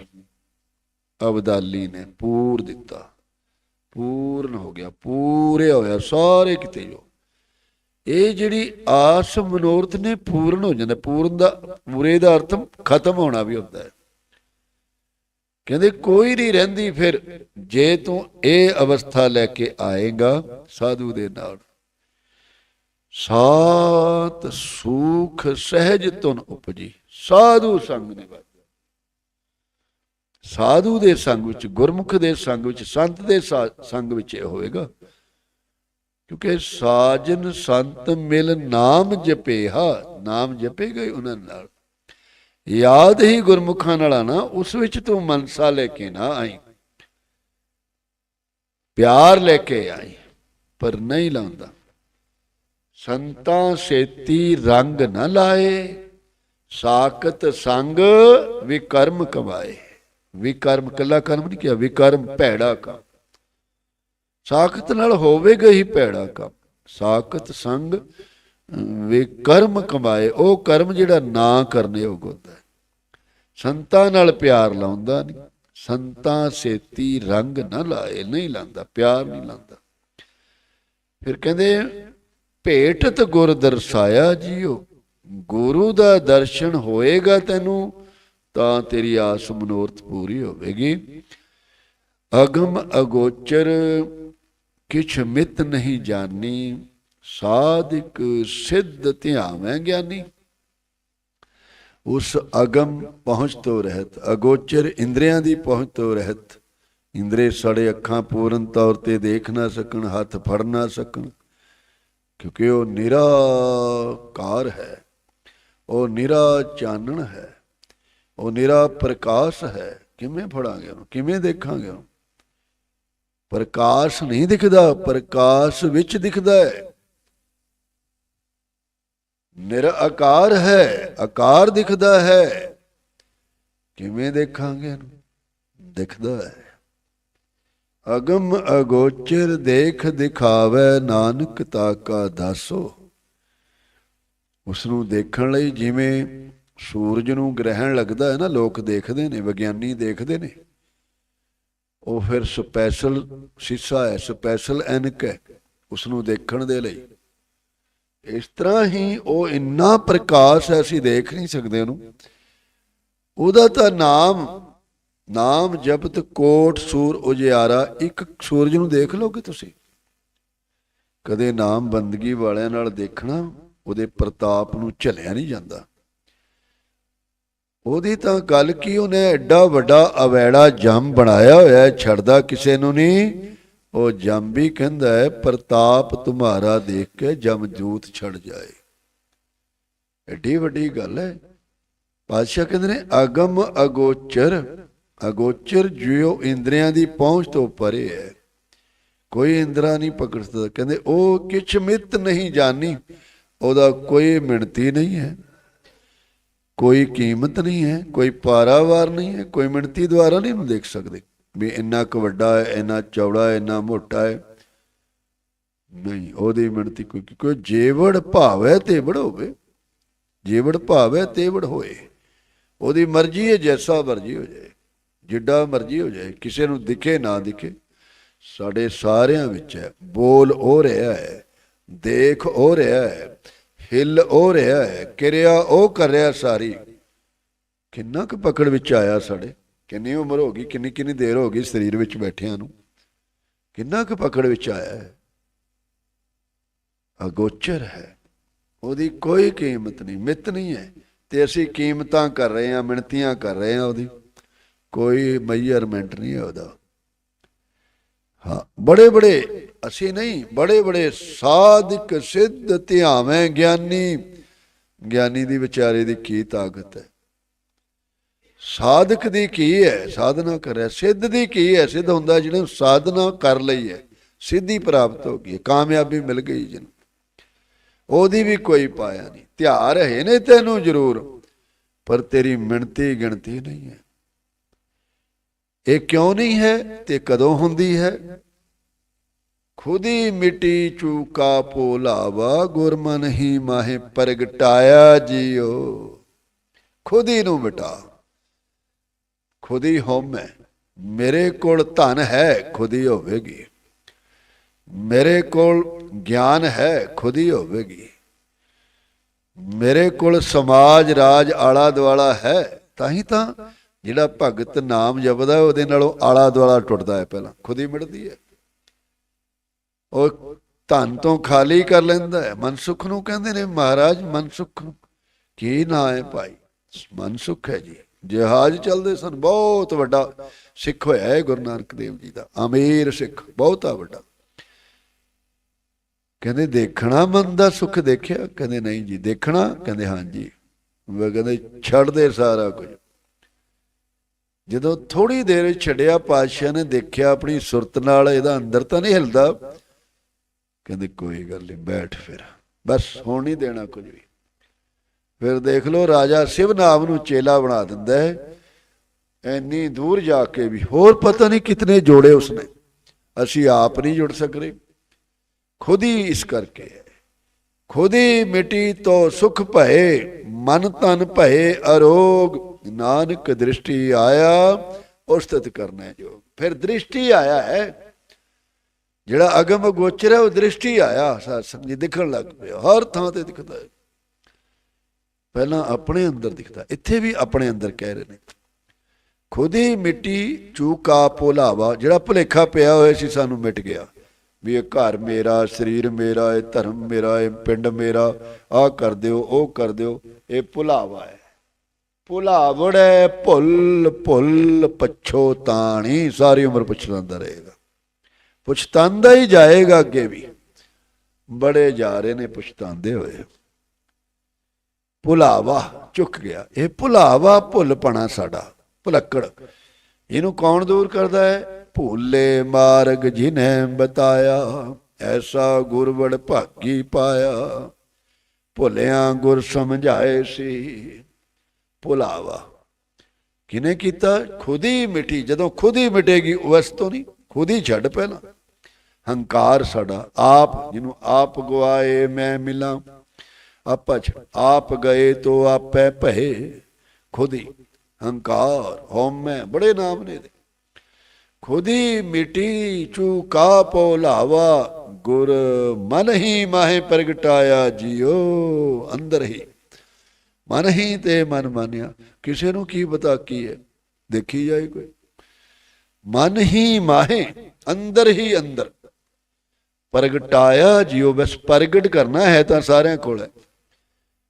ਅਬਦਾਲੀ ਨੇ ਪੂਰ ਦਿੱਤਾ। ਪੂਰਨ ਹੋ ਗਿਆ, ਪੂਰੇ ਹੋਇਆ, ਸਾਰੇ ਕਿਤੇ ਜੋ। ਇਹ ਜਿਹੜੀ ਆਸ ਮਨੋਰਥ ਨੇ ਪੂਰਨ ਹੋ ਜਾਂਦਾ, ਪੂਰਨ ਦਾ, ਪੂਰੇ ਦਾ ਅਰਥ ਖਤਮ ਹੋਣਾ ਵੀ ਹੁੰਦਾ ਹੈ। ਕਹਿੰਦੇ ਕੋਈ ਨਹੀਂ ਰਹਿੰਦੀ ਫਿਰ, ਜੇ ਤੂੰ ਇਹ ਅਵਸਥਾ ਲੈ ਕੇ ਆਏਗਾ ਸਾਧੂ ਦੇ ਨਾਲ। ਸਾਤ ਸੁਖ ਸਹਿਜ ਤੁਨ ਉਪਜੀ, ਸਾਧੂ ਸੰਗ ਨੇ ਬਾਤ ਸਾਧੂ ਦੇ ਸੰਗ ਵਿੱਚ, ਗੁਰਮੁਖ ਦੇ ਸੰਗ ਵਿੱਚ, ਸੰਤ ਦੇ ਸਾ- ਸੰਗ ਵਿੱਚ ਇਹ ਹੋਏਗਾ ਕਿਉਂਕਿ ਸਾਜਨ ਸੰਤ ਮਿਲ ਨਾਮ ਜਪੇਹਾ, ਨਾਮ ਜਪੇਗਾ ਉਹਨਾਂ ਨਾਲ। ਯਾਦ ਹੀ ਗੁਰਮੁਖਾਂ ਨਾਲ ਨਾ ਉਸ ਵਿੱਚ ਤੂੰ ਮਨਸਾ ਲੈ ਕੇ ਨਾ ਆਈ। ਪਿਆਰ ਲੈ ਕੇ ਆਈ, ਪਰ ਨਹੀਂ ਲਾਉਂਦਾ। ਸੰਤਾਂ ਸੇਤੀ ਰੰਗ ਨਾ ਲਾਏ, ਸਾਖਤ ਸੰਗ ਵਿਕਰਮ ਕਮਾਏ। ਵਿਕਰਮ, ਕੱਲਾ ਕਰਮ ਨਹੀਂ ਕਿਹਾ, ਵਿਕਰਮ ਭੈੜਾ ਕੰਮ। ਸਾਖਤ ਨਾਲ ਹੋਵੇਗਾ ਹੀ ਭੈੜਾ ਕੰਮ। ਸਾਖਤ ਸੰਗ, ਵਿਕਰਮ ਕਮਾਏ, ਉਹ ਕਰਮ ਜਿਹੜਾ ਨਾ ਕਰਨੇ ਉਹ ਹੁੰਦਾ ਸੰਤਾਂ ਨਾਲ ਪਿਆਰ ਲਾਉਂਦਾ ਨਹੀਂ। ਸੰਤਾਂ ਸੇਤੀ ਰੰਗ ਨਾ ਲਾਏ, ਨਹੀਂ ਲਾਂਦਾ ਪਿਆਰ ਨਹੀਂ ਲਾਂਦਾ ਫਿਰ ਕਹਿੰਦੇ, ਭੇਟਤ ਗੁਰ ਦਰਸਾਇਆ ਜੀਓ, ਗੁਰੂ ਦਾ ਦਰਸ਼ਨ ਹੋਏਗਾ ਤੈਨੂੰ ਤਾਂ ਤੇਰੀ ਆਸ ਮਨੋਰਥ ਪੂਰੀ ਹੋਵੇਗੀ। ਅਗਮ ਅਗੋਚਰ, ਕਿਛ ਮਿਤ ਨਹੀਂ ਜਾਣੀ, ਸਾਧਿਕ ਸਿੱਧ ਧਿਆਵੇਂ ਗਿਆਨੀ। ਉਸ ਅਗਮ ਪਹੁੰਚ ਤੋਂ ਰਹਿਤ, ਅਗੋਚਰ ਇੰਦਰੀਆਂ ਦੀ ਪਹੁੰਚ ਤੋਂ ਰਹਿਤ। ਇੰਦਰੇ ਸੜੇ ਅੱਖਾਂ ਪੂਰਨ ਤੌਰ ਤੇ ਦੇਖ ਨਾ ਸਕਣ, ਹੱਥ ਫੜ ਨਾ ਸਕਣ, ਕਿਉਂਕਿ ਉਹ ਨਿਰਾਕਾਰ ਹੈ, ਉਹ ਨਿਰਾ ਚਾਨਣ ਹੈ। ਉਹ ਨਿਰਾ ਪ੍ਰਕਾਸ਼ ਹੈ। ਕਿਵੇਂ ਫੜਾਂਗੇ ਉਹਨੂੰ? ਕਿਵੇਂ ਦੇਖਾਂਗੇ ਉਹਨੂੰ? ਪ੍ਰਕਾਸ਼ ਨਹੀਂ ਦਿਖਦਾ, ਪ੍ਰਕਾਸ਼ ਵਿੱਚ ਦਿਖਦਾ ਹੈ। ਨਿਰਾਕਾਰ ਹੈ, ਆਕਾਰ ਦਿਖਦਾ ਹੈ। ਕਿਵੇਂ ਦੇਖਾਂਗੇ ਇਹਨੂੰ? ਦਿਖਦਾ ਹੈ। ਅਗਮ ਅਗੋਚਰ ਦੇਖ ਦਿਖਾਵੇ, ਨਾਨਕ ਤਾਕਾ ਦਾਸੋ। ਉਸ ਨੂੰ ਦੇਖਣ ਲਈ ਜਿਵੇਂ ਸੂਰਜ ਨੂੰ ਗ੍ਰਹਿਣ ਲੱਗਦਾ ਹੈ ਨਾ, ਲੋਕ ਦੇਖਦੇ ਨੇ, ਵਿਗਿਆਨੀ ਦੇਖਦੇ ਨੇ। ਉਹ ਫਿਰ ਸਪੈਸ਼ਲ ਸ਼ੀਸ਼ਾ ਹੈ ਸਪੈਸ਼ਲ ਐਨਕ ਹੈ ਉਸ ਨੂੰ ਦੇਖਣ ਦੇ ਲਈ। ਇਸ ਤਰ੍ਹਾਂ ਹੀ ਉਹ ਇੰਨਾ ਪ੍ਰਕਾਸ਼ ਹੈ, ਅਸੀਂ ਦੇਖ ਨਹੀਂ ਸਕਦੇ ਉਹਨੂੰ। ਉਹਦਾ ਤਾਂ ਨਾਮ ਨਾਮ ਜਪਤ ਕੋਟ ਸੂਰ ਉਜਿਆਰਾ, ਇੱਕ ਸੂਰਜ ਨੂੰ ਦੇਖ ਲੋਗੇ ਤੁਸੀਂ। ਕਦੇ ਨਾਮ ਬੰਦਗੀ ਵਾਲਿਆਂ ਨਾਲ ਦੇਖਣਾ, ਉਹਦੇ ਪ੍ਰਤਾਪ ਨੂੰ ਝਲਿਆ ਨਹੀਂ ਜਾਂਦਾ। ਉਹਦੀ ਤਾਂ ਗੱਲ ਕੀ, ਉਹਨੇ ਐਡਾ ਵੱਡਾ ਅਵੈੜਾ ਜੰਮ ਬਣਾਇਆ ਹੋਇਆ ਹੈ, ਛੱਡਦਾ ਕਿਸੇ ਨੂੰ ਨਹੀਂ। ਉਹ ਜੰਮ ਵੀ ਕਹਿੰਦਾ ਹੈ, ਪ੍ਰਤਾਪ ਤੁਮਾਰਾ ਦੇਖ ਕੇ ਜਮਜੂਤ ਛੱਡ ਜਾਏ। ਐਡੀ ਵੱਡੀ ਗੱਲ ਹੈ। ਪਾਤਸ਼ਾਹ ਕਹਿੰਦੇ ਨੇ, ਅਗਮ ਅਗੋਚਰ ਅਗੋਚਰ ਜਿਉ ਇੰਦਰੀਆਂ ਦੀ ਪਹੁੰਚ ਤੋਂ ਪਰੇ ਹੈ। ਕੋਈ ਇੰਦਰਾ ਨਹੀਂ ਪਕੜ ਸਕਦਾ। ਕਹਿੰਦੇ, ਉਹ ਕਿਛ ਮਿਤ ਨਹੀਂ ਜਾਣੀ ਉਹਦਾ ਕੋਈ ਮਿਣਤੀ ਨਹੀਂ ਹੈ। ਕੋਈ ਕੀਮਤ ਨਹੀਂ ਹੈ, ਕੋਈ ਪਾਰਾਵਾਰ ਨਹੀਂ ਹੈ, ਕੋਈ ਮਿਣਤੀ ਦੁਆਰਾ ਨਹੀਂ ਨੂੰ ਦੇਖ ਸਕਦੇ। ਵੀ ਇੰਨਾ ਕੁ ਵੱਡਾ ਹੈ, ਇੰਨਾ ਚੌੜਾ ਹੈ, ਇੰਨਾ ਮੋਟਾ ਹੈ। ਨਹੀਂ, ਉਹਦੀ ਮਿਣਤੀ ਕੋਈ ਕੋਈ ਜੇਵੜ ਭਾਵੈ ਤੇਵੜ ਹੋਵੇ। ਜੇਵੜ ਭਾਵੈ ਤੇਵੜ ਹੋਏ। ਉਹਦੀ ਮਰਜ਼ੀ ਹੈ, ਜੈਸਾ ਮਰਜ਼ੀ ਹੋ ਜਾਏ। ਜਿੱਡਾ ਮਰਜ਼ੀ ਹੋ ਜਾਏ, ਕਿਸੇ ਨੂੰ ਦਿਖੇ, ਨਾ ਦਿਖੇ। ਸਾਡੇ ਸਾਰਿਆਂ ਵਿੱਚ ਹੈ, ਬੋਲ ਉਹ ਰਿਹਾ ਹੈ, ਦੇਖ ਉਹ ਰਿਹਾ ਹੈ। ਹਿੱਲ ਉਹ ਰਿਹਾ ਹੈ, ਕਿਰਿਆ ਉਹ ਕਰ ਰਿਹਾ ਸਾਰੀ। ਕਿੰਨਾ ਕੁ ਪਕੜ ਵਿੱਚ ਆਇਆ ਸਾਡੇ। ਕਿੰਨੀ ਉਮਰ ਹੋ ਗਈ, ਕਿੰਨੀ ਕਿੰਨੀ ਦੇਰ ਹੋ ਗਈ ਸਰੀਰ ਵਿੱਚ ਬੈਠਿਆਂ ਨੂੰ। ਕਿੰਨਾ ਕੁ ਪਕੜ ਵਿੱਚ ਆਇਆ ਹੈ। ਅਗੋਚਰ ਹੈ। ਉਹਦੀ ਕੋਈ ਕੀਮਤ ਨਹੀਂ, ਮਿੱਤ ਨਹੀਂ ਹੈ। ਤੇ ਅਸੀਂ ਕੀਮਤਾਂ ਕਰ ਰਹੇ ਹਾਂ, ਮਿਣਤੀਆਂ ਕਰ ਰਹੇ ਹਾਂ ਉਹਦੀ। ਕੋਈ ਮੈਜ਼ਰਮੈਂਟ ਨਹੀਂ ਹੈ ਉਹਦਾ। ਹਾਂ, ਬੜੇ ਬੜੇ, ਅਸੀਂ ਨਹੀਂ, ਬੜੇ ਬੜੇ ਸਾਧਕ ਸਿੱਧ ਧਿਆਵੇਂ ਗਿਆਨੀ। ਗਿਆਨੀ ਦੀ ਵਿਚਾਰੇ ਦੀ ਕੀ ਤਾਕਤ ਹੈ? ਸਾਧਕ ਦੀ ਕੀ ਹੈ? ਸਾਧਨਾ ਕਰਿਆ, ਸਿੱਧ ਦੀ ਕੀ ਹੈ? ਸਿੱਧ ਹੁੰਦਾ ਜਿਹਨੂੰ ਸਾਧਨਾ ਕਰ ਲਈ ਹੈ, ਸਿੱਧੀ ਪ੍ਰਾਪਤ ਹੋ ਗਈ ਕਾਮਯਾਬੀ ਮਿਲ ਗਈ ਜਿਹਨੂੰ। ਉਹਦੀ ਵੀ ਕੋਈ ਪਾਇਆ ਨਹੀਂ ਧਿਆਰ ਹੈ ਨੇ ਤੈਨੂੰ ਜ਼ਰੂਰ, ਪਰ ਤੇਰੀ ਮਿਣਤੀ ਗਿਣਤੀ ਨਹੀਂ ਹੈ। ਇਹ ਕਿਉਂ ਨਹੀਂ ਹੈ ਤੇ ਕਦੋਂ ਹੁੰਦੀ ਹੈ? ਖੁਦੀ ਮਿਟੀ ਚੂਕਾ ਪੋਲਾਵਾ ਗੁਰਮਨ ਹੀ ਮਾਹੇ ਪ੍ਰਗਟਾਇਆ ਜੀਓ। ਖੁਦੀ ਨੂੰ ਮਿਟਾ। ਖੁਦੀ ਹਉਮੈ ਮੇਰੇ ਕੋਲ ਧਨ ਹੈ, ਖੁਦੀ ਹੋਵੇਗੀ। ਮੇਰੇ ਕੋਲ ਗਿਆਨ ਹੈ, ਖੁਦੀ ਹੋਵੇਗੀ। ਮੇਰੇ ਕੋਲ ਸਮਾਜ, ਰਾਜ ਆਲਾ ਦੁਆਲਾ ਹੈ, ਤਾਂ ਹੀ ਤਾਂ ਜਿਹੜਾ ਭਗਤ ਨਾਮ ਜਪਦਾ ਉਹਦੇ ਨਾਲੋਂ ਆਲਾ ਦੁਆਲਾ ਟੁੱਟਦਾ ਹੈ ਪਹਿਲਾਂ। ਖੁਦ ਹੀ ਮਿਟਦੀ ਹੈ। ਉਹ ਧਨ ਤੋਂ ਖਾਲੀ ਕਰ ਲੈਂਦਾ ਹੈ। ਮਨਸੁਖ ਨੂੰ ਕਹਿੰਦੇ ਨੇ, ਮਹਾਰਾਜ, ਮਨਸੁਖ ਨੂੰ ਕੀ ਨਾਂ ਹੈ ਭਾਈ? ਮਨਸੁਖ ਹੈ ਜੀ। ਜਹਾਜ਼ ਚੱਲਦੇ ਸਨ, ਬਹੁਤ ਵੱਡਾ ਸਿੱਖ ਹੋਇਆ ਹੈ ਗੁਰੂ ਨਾਨਕ ਦੇਵ ਜੀ ਦਾ। ਅਮੀਰ ਸਿੱਖ, ਬਹੁਤਾ ਵੱਡਾ। ਕਹਿੰਦੇ, ਦੇਖਣਾ ਮਨ ਦਾ ਸੁਖ ਦੇਖਿਆ? ਕਹਿੰਦੇ, ਨਹੀਂ ਜੀ, ਦੇਖਣਾ। ਕਹਿੰਦੇ ਹਾਂ ਜੀ ਵੇ ਕਹਿੰਦੇ, ਛੱਡਦੇ ਸਾਰਾ ਕੁਝ। ਜਦੋਂ ਥੋੜੀ ਦੇਰ ਛੱਡਿਆ, ਪਾਤਸ਼ਾਹ ਨੇ ਦੇਖਿਆ ਆਪਣੀ ਸੁਰਤ ਨਾਲ ਇਹਦਾ ਅੰਦਰ ਤਾਂ ਨਹੀਂ ਹਿਲਦਾ। ਕਹਿੰਦੇ, ਕੋਈ ਗੱਲ ਨਹੀਂ, ਬੈਠ ਫਿਰ। ਬਸ, ਹੁਣ ਨਹੀਂ ਦੇਣਾ ਕੁਝ ਵੀ। ਫਿਰ ਦੇਖ ਲਓ, ਰਾਜਾ ਸ਼ਿਵਨਾਮ ਨੂੰ ਚੇਲਾ ਬਣਾ ਦਿੰਦਾ ਹੈ। ਐਨੀ ਦੂਰ ਜਾ ਕੇ ਵੀ ਹੋਰ ਪਤਾ ਨਹੀਂ ਕਿਤਨੇ ਜੋੜੇ ਉਸਨੇ। ਅਸੀਂ ਆਪ ਨਹੀਂ ਜੁੜ ਸਕਦੇ। ਖੁਦ ਹੀ ਇਸ ਕਰਕੇ ਖੁਦ ਹੀ ਮਿੱਟੀ ਤੋਂ ਸੁਖ ਭਏ, ਮਨ ਤਨ ਭਏ, ਅਰੋਗ ਨਾਨਕ ਦ੍ਰਿਸ਼ਟੀ ਆਇਆ ਉਸਤਤ ਕਰਨਾ ਜੋ। ਫਿਰ ਦ੍ਰਿਸ਼ਟੀ ਆਇਆ ਹੈ, ਜਿਹੜਾ ਅਗਮ ਗੋਚਰ ਹੈ, ਉਹ ਦ੍ਰਿਸ਼ਟੀ ਆਇਆ ਸਾਧ ਜੀ ਦਿਖਣ ਲੱਗ ਪਿਆ, ਹਰ ਥਾਂ ਤੇ ਦਿਖਦਾ ਹੈ। ਪਹਿਲਾਂ ਆਪਣੇ ਅੰਦਰ ਦਿਖਦਾ, ਇੱਥੇ ਵੀ ਆਪਣੇ ਅੰਦਰ ਕਹਿ ਰਹੇ ਨੇ। ਖੁਦ ਹੀ ਮਿੱਟੀ ਚੂਕਾ ਭੁਲਾਵਾ ਜਿਹੜਾ ਭੁਲੇਖਾ ਪਿਆ ਹੋਇਆ ਸੀ, ਸਾਨੂੰ ਮਿਟ ਗਿਆ। ਵੀ ਇਹ ਘਰ ਮੇਰਾ, ਸਰੀਰ ਮੇਰਾ, ਇਹ ਧਰਮ ਮੇਰਾ, ਇਹ ਪਿੰਡ ਮੇਰਾ, ਆਹ ਕਰ ਦਿਓ, ਉਹ ਕਰ ਦਿਓ, ਇਹ ਭੁਲਾਵਾ ਹੈ। ਭੁਲਾਵੜ ਹੈ ਭੁੱਲ ਭੁੱਲ ਪਛੋਤਾਣੀ ਸਾਰੀ ਉਮਰ ਪਛਤਾਉਂਦਾ ਰਹੇਗਾ। ਪਛਤਾਉਂਦਾ ਹੀ ਜਾਏਗਾ ਅੱਗੇ ਵੀ। ਬੜੇ ਜਾ ਰਹੇ ਨੇ ਪਛਤਾਉਂਦੇ ਹੋਏ। ਭੁਲਾਵਾ ਚੁੱਕ ਗਿਆ। ਇਹ ਭੁਲਾਵਾ ਭੁੱਲਪਣਾ ਸਾਡਾ। ਭੁਲੱਕੜ। ਇਹਨੂੰ ਕੌਣ ਦੂਰ ਕਰਦਾ ਹੈ? ਭੂਲੇ ਮਾਰਗ ਜਿਨੇ ਬਤਾਇਆ, ਐਸਾ ਗੁਰਵੜ ਭਾਗੀ ਪਾਇਆ। ਭੁੱਲਿਆਂ ਗੁਰ ਸਮਝਾਏ ਸੀ। ਭੁਲਾਵਾ। ਕਿਨੇ ਕੀਤਾ? ਖੁਦ ਹੀ ਮਿਟੀ, ਜਦੋਂ ਖੁਦ ਹੀ ਮਿਟੇਗੀ, ਉਸ ਤੋਂ ਨਹੀਂ, ਖੁਦ ਹੀ ਛੱਡ ਪਹਿਲਾਂ ਹੰਕਾਰ ਸਾਡਾ, ਆਪ ਜਿਹਨੂੰ ਆਪ ਗਵਾਏ ਮੈਂ ਮਿਲਾਂ, ਆਪਾ ਆਪ ਗਏ ਤੋ ਆਪੇ ਭਏ। ਖੁਦ ਹੀ ਹੰਕਾਰ, ਹਉਮੈ, ਬੜੇ ਨਾਮ ਨੇ ਖੁਦ ਹੀ ਮਿਟੀ ਚੂਕਾ ਪੋਲਾਵਾ ਗੁਰ ਮਨ ਹੀ ਮਾਹੇ ਪ੍ਰਗਟਾਇਆ ਜਿਉ ਅੰਦਰ ਹੀ। ਮਨ ਹੀ ਤੇ ਮਨ ਮਾਨਿਆ। ਕਿਸੇ ਨੂੰ ਕੀ ਪਤਾ ਕੀ ਹੈ? ਦੇਖੀ ਜਾਏ ਕੋਈ। ਮਨ ਹੀ ਮਾਹੇ, ਅੰਦਰ ਹੀ ਅੰਦਰ। ਪ੍ਰਗਟਾਇਆ ਜਿਉ ਬਸ ਪ੍ਰਗਟ ਕਰਨਾ ਹੈ ਤਾਂ ਸਾਰਿਆਂ ਕੋਲ ਹੈ।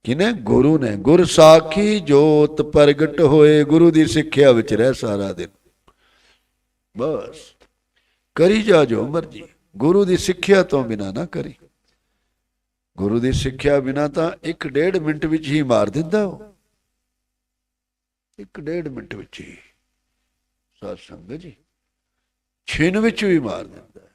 ਕਿਨੇ ਗੁਰੂ ਨੇ। ਗੁਰ ਸਾਖੀ ਜੋਤ ਪ੍ਰਗਟ ਹੋਏ, ਗੁਰੂ ਦੀ ਸਿੱਖਿਆ ਵਿੱਚ ਰਹਿ ਸਾਰਾ ਦਿਨ। ਬਸ। ਕਰੀ ਜਾ ਜੋ ਮਰਜ਼ੀ। ਗੁਰੂ ਦੀ ਸਿੱਖਿਆ ਤੋਂ ਬਿਨਾ ਨਾ ਕਰੀ। ਗੁਰੂ ਦੀ ਸਿੱਖਿਆ ਬਿਨਾ ਤਾਂ ਇੱਕ ਡੇਢ ਮਿੰਟ ਵਿੱਚ ਹੀ ਮਾਰ ਦਿੰਦਾ ਉਹ। ਇੱਕ ਡੇਢ ਮਿੰਟ ਵਿੱਚ ਹੀ। ਸਾਧ ਸੰਗਤ ਜੀ, ਛਿਨ ਵਿੱਚ ਵੀ ਮਾਰ ਦਿੰਦਾ ਹੈ।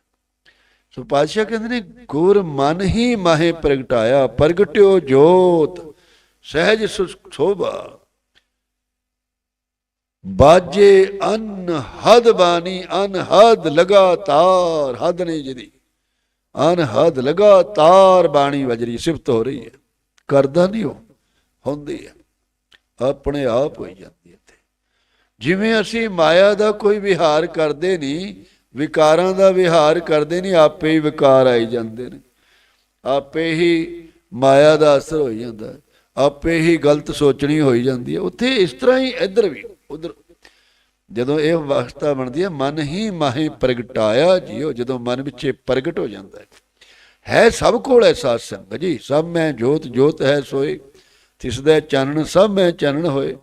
ਸੋ ਪਾਤਸ਼ਾਹ ਕਹਿੰਦੇ ਨੇ, ਗੁਰ ਮਨ ਹੀ ਮਾਹੇ ਪ੍ਰਗਟਾਇਆ, ਪ੍ਰਗਟਿਓ ਜੋਤ, ਸਹਿਜ ਸੁ- ਬਾਜੇ ਬਾਜੇ ਅਨਹਦ ਬਾਣੀ ਅਨਹਦ ਲਗਾਤਾਰ, ਹਦ ਨਹੀਂ ਜਿਹਦੀ। ਅਨਹਦ ਲਗਾਤਾਰ ਬਾਣੀ ਵਜਰੀ ਸਿਫਤ ਹੋ ਰਹੀ ਹੈ। ਕਰਦਾ ਨਹੀਂ ਉਹ, ਹੁੰਦੀ ਹੈ। ਆਪਣੇ ਆਪ ਹੋਈ ਜਾਂਦੀ ਹੈ ਜਿਵੇਂ ਅਸੀਂ ਮਾਇਆ ਦਾ ਕੋਈ ਵਿਹਾਰ ਕਰਦੇ ਨਹੀਂ, ਵਿਕਾਰਾਂ ਦਾ ਵਿਹਾਰ ਕਰਦੇ ਨਹੀਂ, ਆਪੇ ਹੀ ਵਿਕਾਰ ਆਈ ਜਾਂਦੇ ਨੇ। ਆਪੇ ਹੀ ਮਾਇਆ ਦਾ ਅਸਰ ਹੋਈ ਜਾਂਦਾ। ਆਪੇ ਹੀ ਗਲਤ ਸੋਚਣੀ ਹੋਈ ਜਾਂਦੀ ਹੈ। ਉੱਥੇ ਇਸ ਤਰ੍ਹਾਂ ਹੀ ਇੱਧਰ ਵੀ, ਉਧਰ ਜਦੋਂ ਇਹ ਅਵਸਥਾ ਬਣਦੀ ਹੈ, ਮਨ ਹੀ ਮਾਹੇ ਪ੍ਰਗਟਾਇਆ ਜਿਉ ਜਦੋਂ ਮਨ ਵਿੱਚ ਪ੍ਰਗਟ ਹੋ ਜਾਂਦਾ ਹੈ। ਹੈ ਸਭ ਕੋਲ ਹੈ ਸਾਧ ਜੀ, ਸਭ ਮੈਂ ਜੋਤ ਜੋਤ ਹੈ ਸੋਏ। ਤਿਸ ਦਾ ਚਾਨਣ, ਸਭ ਮੈਂ ਚਾਨਣ ਹੋਏ।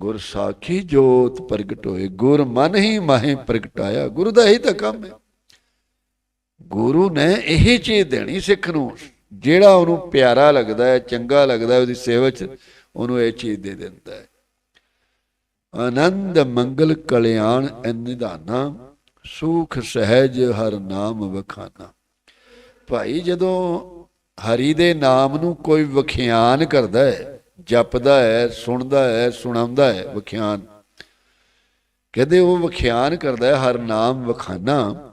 ਗੁਰ ਸਾਖੀ ਜੋਤ ਪ੍ਰਗਟ ਹੋਏ, ਗੁਰ ਮਨ ਹੀ ਮਾਹੇ ਪ੍ਰਗਟਾਇਆ, ਗੁਰੂ ਦਾ ਹੀ ਤਾਂ ਕੰਮ ਹੈ। ਗੁਰੂ ਨੇ ਇਹੀ ਚੀਜ਼ ਦੇਣੀ ਸਿੱਖ ਨੂੰ, ਜਿਹੜਾ ਉਹਨੂੰ ਪਿਆਰਾ ਲੱਗਦਾ ਹੈ, ਚੰਗਾ ਲੱਗਦਾ ਹੈ, ਉਹਦੀ ਸੇਵਾ 'ਚ ਉਹਨੂੰ ਇਹ ਚੀਜ਼ ਦੇ ਦਿੰਦਾ ਹੈ। ਆਨੰਦ ਮੰਗਲ ਕਲਿਆਣ ਨਿਧਾਨਾ ਸੁਖ ਸਹਿਜ ਹਰ ਨਾਮ ਵਖਾਨਾ। ਭਾਈ, ਜਦੋਂ ਹਰੀ ਦੇ ਨਾਮ ਨੂੰ ਕੋਈ ਵਖਿਆਨ ਕਰਦਾ ਹੈ, ਜਪਦਾ ਹੈ, ਸੁਣਦਾ ਹੈ, ਸੁਣਾਉਂਦਾ ਹੈ ਵਖਿਆਨ ਕਹਿੰਦੇ ਉਹ ਵਖਿਆਨ ਕਰਦਾ ਹੈ, ਹਰ ਨਾਮ ਵਖਾਨਾ,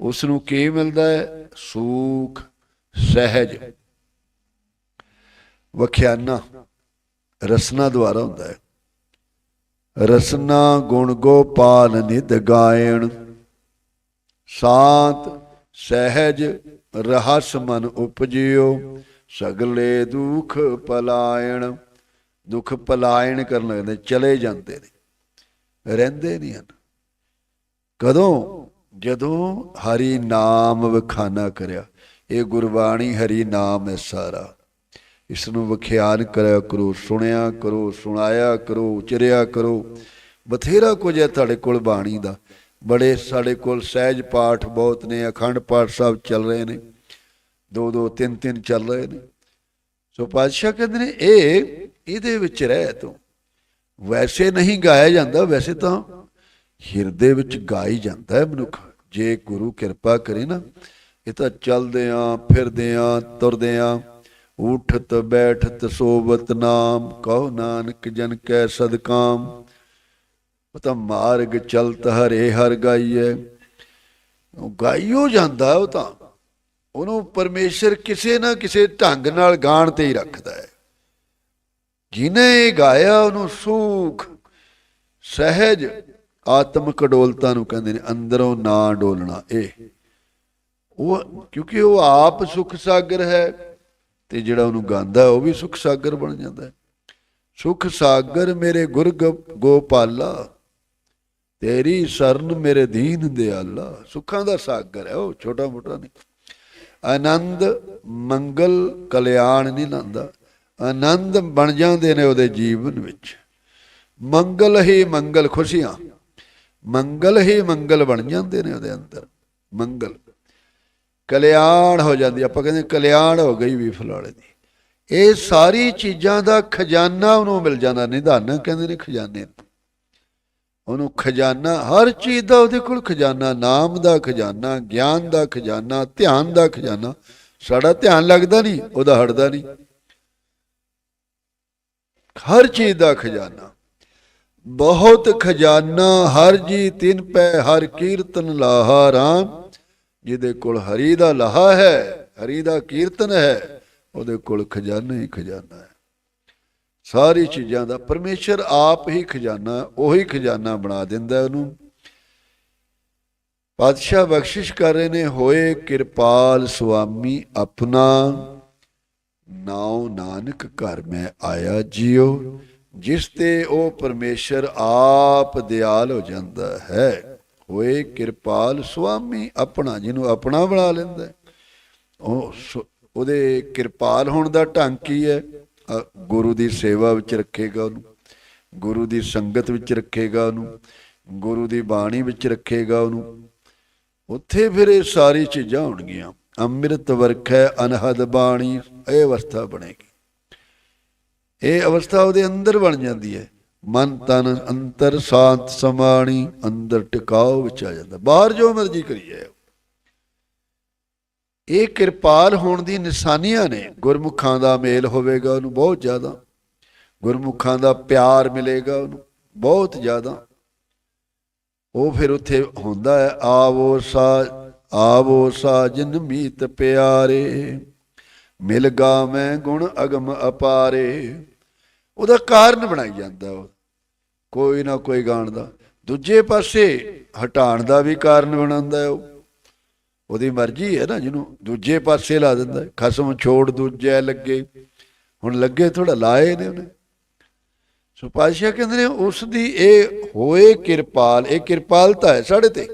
ਉਸ ਨੂੰ ਕੀ ਮਿਲਦਾ ਹੈ? ਸੁਖ, ਸਹਿਜ। ਵਖਿਆਨਾ, ਰਸਨਾ ਦੁਆਰਾ ਹੁੰਦਾ ਹੈ। ਰਸਨਾ ਗੁਣ ਗੋਪਾਲ ਨਿਤ ਗਾਇਣ। ਸ਼ਾਂਤ ਸਹਿਜ ਰਹਸ ਮਨ ਉਪਜਿਓ, ਸਗਲੇ ਦੁਖ ਪਲਾਇਣ। ਦੁਖ ਪਲਾਇਣ ਕਰਨ ਲੱਗਦੇ, ਚਲੇ ਜਾਂਦੇ ਨੇ, ਰਹਿੰਦੇ ਨਹੀਂ ਹਨ। ਕਦੋਂ? ਜਦੋਂ ਹਰੀ ਨਾਮ ਵਖਾਨਾ ਕਰਿਆ। ਇਹ ਗੁਰਬਾਣੀ ਹਰੀ ਨਾਮ ਹੈ ਸਾਰਾ। ਇਸ ਨੂੰ ਵਿਖਿਆਨ ਕਰਿਆ ਕਰੋ, ਸੁਣਿਆ ਕਰੋ, ਸੁਣਾਇਆ ਕਰੋ, ਉਚਰਿਆ ਕਰੋ। ਬਥੇਰਾ ਕੁਝ ਹੈ ਤੁਹਾਡੇ ਕੋਲ ਬਾਣੀ ਦਾ। ਬੜੇ ਸਾਡੇ ਕੋਲ ਸਹਿਜ ਪਾਠ ਬਹੁਤ ਨੇ, ਅਖੰਡ ਪਾਠ ਸਾਹਿਬ ਚੱਲ ਰਹੇ ਨੇ। ਦੋ ਦੋ, ਤਿੰਨ ਤਿੰਨ ਚੱਲ ਰਹੇ ਨੇ। ਸੋ ਪਾਤਸ਼ਾਹ ਕਹਿੰਦੇ ਨੇ, ਇਹ ਇਹਦੇ ਵਿੱਚ ਰਹਿ ਤੂੰ। ਵੈਸੇ ਨਹੀਂ ਗਾਇਆ ਜਾਂਦਾ, ਵੈਸੇ ਤਾਂ ਹਿਰਦੇ ਵਿੱਚ ਗਾਈ ਜਾਂਦਾ ਹੈ ਮਨੁੱਖ। ਜੇ ਗੁਰੂ ਕਿਰਪਾ ਕਰੇ ਨਾ, ਇਹ ਤਾਂ ਚੱਲਦੇ ਆਂ, ਫਿਰਦੇ ਆਂ, ਤੁਰਦੇ ਆਂ। ਉਠਤ ਬੈਠਤ ਸੋਵਤ ਨਾਮ, ਕਹੋ ਨਾਨਕ ਜਨ ਕੈ ਸਦਕਾਮ। ਉਹ ਤਾਂ ਮਾਰਗ ਚਲਤ ਹਰੇ ਹਰ ਗਾਈਐ। ਉਹ ਗਾਈਓ ਜਾਂਦਾ ਉਹ ਤਾਂ। ਉਹਨੂੰ ਪਰਮੇਸ਼ਰ ਕਿਸੇ ਨਾ ਕਿਸੇ ਢੰਗ ਨਾਲ ਗਾਣ ਤੇ ਹੀ ਰੱਖਦਾ ਹੈ। ਜਿਨੇ ਇਹ ਗਾਇਆ ਉਹਨੂੰ ਸੁਖ, ਸਹਿਜ ਆਤਮਿਕ ਡੋਲਤਾ ਨੂੰ ਕਹਿੰਦੇ ਨੇ, ਅੰਦਰੋਂ ਨਾ ਡੋਲਣਾ। ਇਹ ਉਹ ਕਿਉਂਕਿ ਉਹ ਆਪ ਸੁਖ ਸਾਗਰ ਹੈ। ਤੇ ਜਿਹੜਾ ਉਹਨੂੰ ਗਾਉਂਦਾ, ਉਹ ਵੀ ਸੁਖ ਸਾਗਰ ਬਣ ਜਾਂਦਾ ਹੈ। ਸੁਖ ਸਾਗਰ ਮੇਰੇ ਗੁਰ ਗੋਪਾਲਾ, ਤੇਰੀ ਸਰਨ ਮੇਰੇ ਦੀਨ ਦਿਆਲਾ। ਸੁੱਖਾਂ ਦਾ ਸਾਗਰ ਹੈ, ਉਹ ਛੋਟਾ ਮੋਟਾ ਨਹੀਂ। ਆਨੰਦ, ਮੰਗਲ, ਕਲਿਆਣ ਨਹੀਂ ਲੰਦਾ। ਆਨੰਦ ਬਣ ਜਾਂਦੇ ਨੇ ਉਹਦੇ ਜੀਵਨ ਵਿੱਚ। ਮੰਗਲ ਹੀ ਮੰਗਲ ਖੁਸ਼ੀਆਂ। ਮੰਗਲ ਹੀ ਮੰਗਲ ਬਣ ਜਾਂਦੇ ਨੇ ਉਹਦੇ ਅੰਦਰ। ਮੰਗਲ। ਕਲਿਆਣ ਹੋ ਜਾਂਦੀ। ਆਪਾਂ ਕਹਿੰਦੇ ਕਲਿਆਣ ਹੋ ਗਈ ਵੀ ਫਲਾਣੇ ਦੀ। ਇਹ ਸਾਰੀ ਚੀਜ਼ਾਂ ਦਾ ਖਜ਼ਾਨਾ ਉਹਨੂੰ ਮਿਲ ਜਾਂਦਾ। ਨਿਧਾਨ ਕਹਿੰਦੇ ਨੇ ਖਜ਼ਾਨੇ ਉਹਨੂੰ ਖਜ਼ਾਨਾ, ਹਰ ਚੀਜ਼ ਦਾ ਉਹਦੇ ਕੋਲ ਖਜ਼ਾਨਾ। ਨਾਮ ਦਾ ਖਜ਼ਾਨਾ, ਗਿਆਨ ਦਾ ਖਜ਼ਾਨਾ, ਧਿਆਨ ਦਾ ਖਜ਼ਾਨਾ। ਸਾਡਾ ਧਿਆਨ ਲੱਗਦਾ ਨਹੀਂ, ਉਹਦਾ ਹਟਦਾ ਨਹੀਂ। ਹਰ ਚੀਜ਼ ਦਾ ਖਜ਼ਾਨਾ। ਬਹੁਤ ਖਜ਼ਾਨਾ, ਹਰ ਜੀ ਤਿਨ ਪੈ, ਹਰ ਕੀਰਤਨ ਲਾਹਾ ਰਾਮ। ਜਿਹਦੇ ਕੋਲ ਹਰੀ ਦਾ ਲਾਹਾ ਹੈ, ਹਰੀ ਦਾ ਕੀਰਤਨ ਹੈ, ਉਹਦੇ ਕੋਲ ਖਜ਼ਾਨਾ ਹੀ ਖਜ਼ਾਨਾ ਹੈ। ਸਾਰੀ ਚੀਜ਼ਾਂ ਦਾ ਪਰਮੇਸ਼ਰ ਆਪ ਹੀ ਖਜ਼ਾਨਾ, ਉਹੀ ਖਜ਼ਾਨਾ ਬਣਾ ਦਿੰਦਾ ਉਹਨੂੰ। ਪਾਤਸ਼ਾਹ ਬਖਸ਼ਿਸ਼ ਕਰ ਰਹੇ ਨੇ, ਹੋਏ ਕਿਰਪਾਲ ਸੁਆਮੀ ਆਪਣਾ, ਨਾਉ ਨਾਨਕ ਘਰ ਮੈਂ ਆਇਆ ਜਿਉ ਜਿਸ ਤੇ ਉਹ ਪਰਮੇਸ਼ਰ ਆਪ ਦਿਆਲ ਹੋ ਜਾਂਦਾ ਹੈ। ਹੋਏ ਕਿਰਪਾਲ ਸੁਆਮੀ ਆਪਣਾ, ਜਿਹਨੂੰ ਆਪਣਾ ਬਣਾ ਲੈਂਦਾ ਉਹ ਸੁ- ਉਹਦੇ ਕਿਰਪਾਲ ਹੋਣ ਦਾ ਢੰਗ ਕੀ ਹੈ? ਗੁਰੂ ਦੀ ਸੇਵਾ ਵਿੱਚ ਰੱਖੇਗਾ ਉਹਨੂੰ, ਗੁਰੂ ਦੀ ਸੰਗਤ ਵਿੱਚ ਰੱਖੇਗਾ ਉਹਨੂੰ, ਗੁਰੂ ਦੀ ਬਾਣੀ ਵਿੱਚ ਰੱਖੇਗਾ ਉਹਨੂੰ। ਉੱਥੇ ਫਿਰ ਇਹ ਸਾਰੀ ਚੀਜ਼ਾਂ ਹੋਣਗੀਆਂ। ਅੰਮ੍ਰਿਤ ਵਰਖੈ ਅਨਹਦ ਬਾਣੀ, ਇਹ ਅਵਸਥਾ ਬਣੇਗੀ। ਇਹ ਅਵਸਥਾ ਉਹਦੇ ਅੰਦਰ ਬਣ ਜਾਂਦੀ ਹੈ। ਮਨ ਤਨ ਅੰਤਰ ਸ਼ਾਂਤ ਸਮਾਣੀ, ਅੰਦਰ ਟਿਕਾਓ ਵਿੱਚ ਆ ਜਾਂਦਾ। ਬਾਹਰ ਜੋ ਮਰਜ਼ੀ ਕਰੀ ਜਾਏ ਇਹ ਕਿਰਪਾਲ ਹੋਣ ਦੀ ਨਿਸ਼ਾਨੀਆਂ ਨੇ। ਗੁਰਮੁਖਾਂ ਦਾ ਮੇਲ ਹੋਵੇਗਾ ਉਹਨੂੰ ਬਹੁਤ ਜ਼ਿਆਦਾ। ਗੁਰਮੁਖਾਂ ਦਾ ਪਿਆਰ ਮਿਲੇਗਾ ਉਹਨੂੰ ਬਹੁਤ ਜ਼ਿਆਦਾ। ਉਹ ਫਿਰ ਉੱਥੇ ਹੁੰਦਾ ਹੈ, ਆਵੋ ਸਾ, ਆਵੋ ਸਾਜਨ ਮੀਤ ਪਿਆਰੇ, ਮਿਲ ਮੈਂ ਗੁਣ ਅਗਮ ਅਪਾਰੇ। ਉਹਦਾ ਕਾਰਨ ਬਣਾਈ ਜਾਂਦਾ ਉਹ। ਕੋਈ ਨਾ ਕੋਈ ਗਾਣ ਦਾ। ਦੂਜੇ ਪਾਸੇ ਹਟਾਉਣ ਦਾ ਵੀ ਕਾਰਨ ਬਣਾਉਂਦਾ ਹੈ ਉਹ। ਉਹਦੀ ਮਰਜ਼ੀ ਹੈ ਨਾ ਜਿਹਨੂੰ ਦੂਜੇ ਪਾਸੇ ਲਾ ਦਿੰਦਾ ਖਸਮ ਛੋੜ ਦੂਜੇ ਲੱਗੇ। ਹੁਣ ਲੱਗੇ ਥੋੜਾ ਲਾਏ ਨੇ ਉਹਨੇ। ਸੋ ਪਾਤਸ਼ਾਹ ਕਹਿੰਦੇ ਨੇ ਉਸ ਦੀ ਇਹ ਹੋਏ ਕਿਰਪਾਲ, ਇਹ ਕਿਰਪਾਲਤਾ ਹੈ ਸਾਡੇ ਤੇ।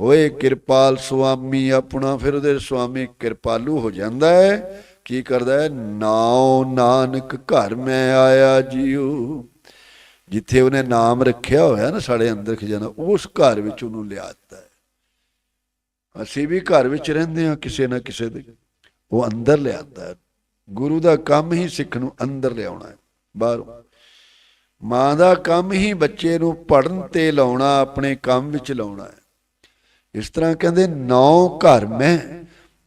ਹੋਏ ਕਿਰਪਾਲ ਸੁਆਮੀ ਆਪਣਾ, ਫਿਰ ਉਹਦੇ ਸੁਆਮੀ ਕਿਰਪਾਲੂ ਹੋ ਜਾਂਦਾ ਹੈ। ਕੀ ਕਰਦਾ ਹੈ? ਨਾਉ ਨਾਨਕ ਘਰ ਮੈਂ ਆਇਆ ਜੀਉ। ਜਿੱਥੇ ਉਹਨੇ ਨਾਮ ਰੱਖਿਆ ਹੋਇਆ ਨਾ ਸਾਡੇ ਅੰਦਰ ਖਜ਼ਾਨਾ, ਉਸ ਘਰ ਵਿੱਚ ਉਹਨੂੰ ਲਿਆਤਾ ਹੈ। ਅਸੀਂ ਵੀ ਘਰ ਵਿੱਚ ਰਹਿੰਦੇ ਹਾਂ ਕਿਸੇ ਨਾ ਕਿਸੇ ਦੇ। ਉਹ ਅੰਦਰ ਲਿਆਂਦਾ ਹੈ। ਗੁਰੂ ਦਾ ਕੰਮ ਹੀ ਸਿੱਖ ਨੂੰ ਅੰਦਰ ਲਿਆਉਣਾ ਹੈ, ਬਾਹਰੋਂ। ਮਾਂ ਦਾ ਕੰਮ ਹੀ ਬੱਚੇ ਨੂੰ ਪੜਨ ਤੇ ਲਾਉਣਾ, ਆਪਣੇ ਕੰਮ ਵਿੱਚ ਲਾਉਣਾ ਹੈ। ਇਸ ਤਰ੍ਹਾਂ ਕਹਿੰਦੇ, ਨੌ ਘਰ ਮੈਂ,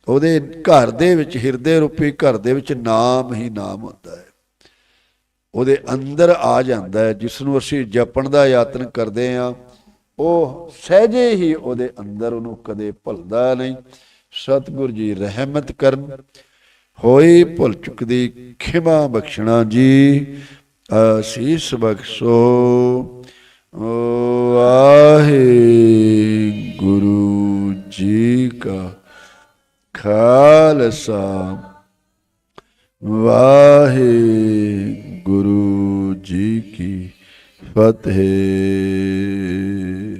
ਉਹਦੇ ਘਰ ਦੇ ਵਿੱਚ, ਹਿਰਦੇ ਰੂਪੀ ਘਰ ਦੇ ਵਿੱਚ ਨਾਮ ਹੀ ਨਾਮ ਹੁੰਦਾ ਹੈ। ਉਹਦੇ ਅੰਦਰ ਆ ਜਾਂਦਾ ਹੈ, ਜਿਸ ਨੂੰ ਅਸੀਂ ਜਪਣ ਦਾ ਯਤਨ ਕਰਦੇ ਆ ਉਹ ਸਹਿਜੇ ਹੀ ਉਹਦੇ ਅੰਦਰ ਉਹਨੂੰ ਕਦੇ ਭੁੱਲਦਾ ਨਹੀਂ। ਸਤਿਗੁਰ ਜੀ ਰਹਿਮਤ ਕਰਨ। ਹੋਈ ਭੁੱਲ ਚੁੱਕਦੀ ਖਿਮਾ ਬਖਸ਼ਣਾ ਜੀ। ਅਸੀਸ ਬਖਸ਼ੋ। ਵਾਹੇ ਗੁਰੂ ਜੀ ਕਾ ਖਾਲਸਾ। ਵਾਹੇ ਗੁਰੂ ਜੀ ਕੀ ਫਤਿਹ।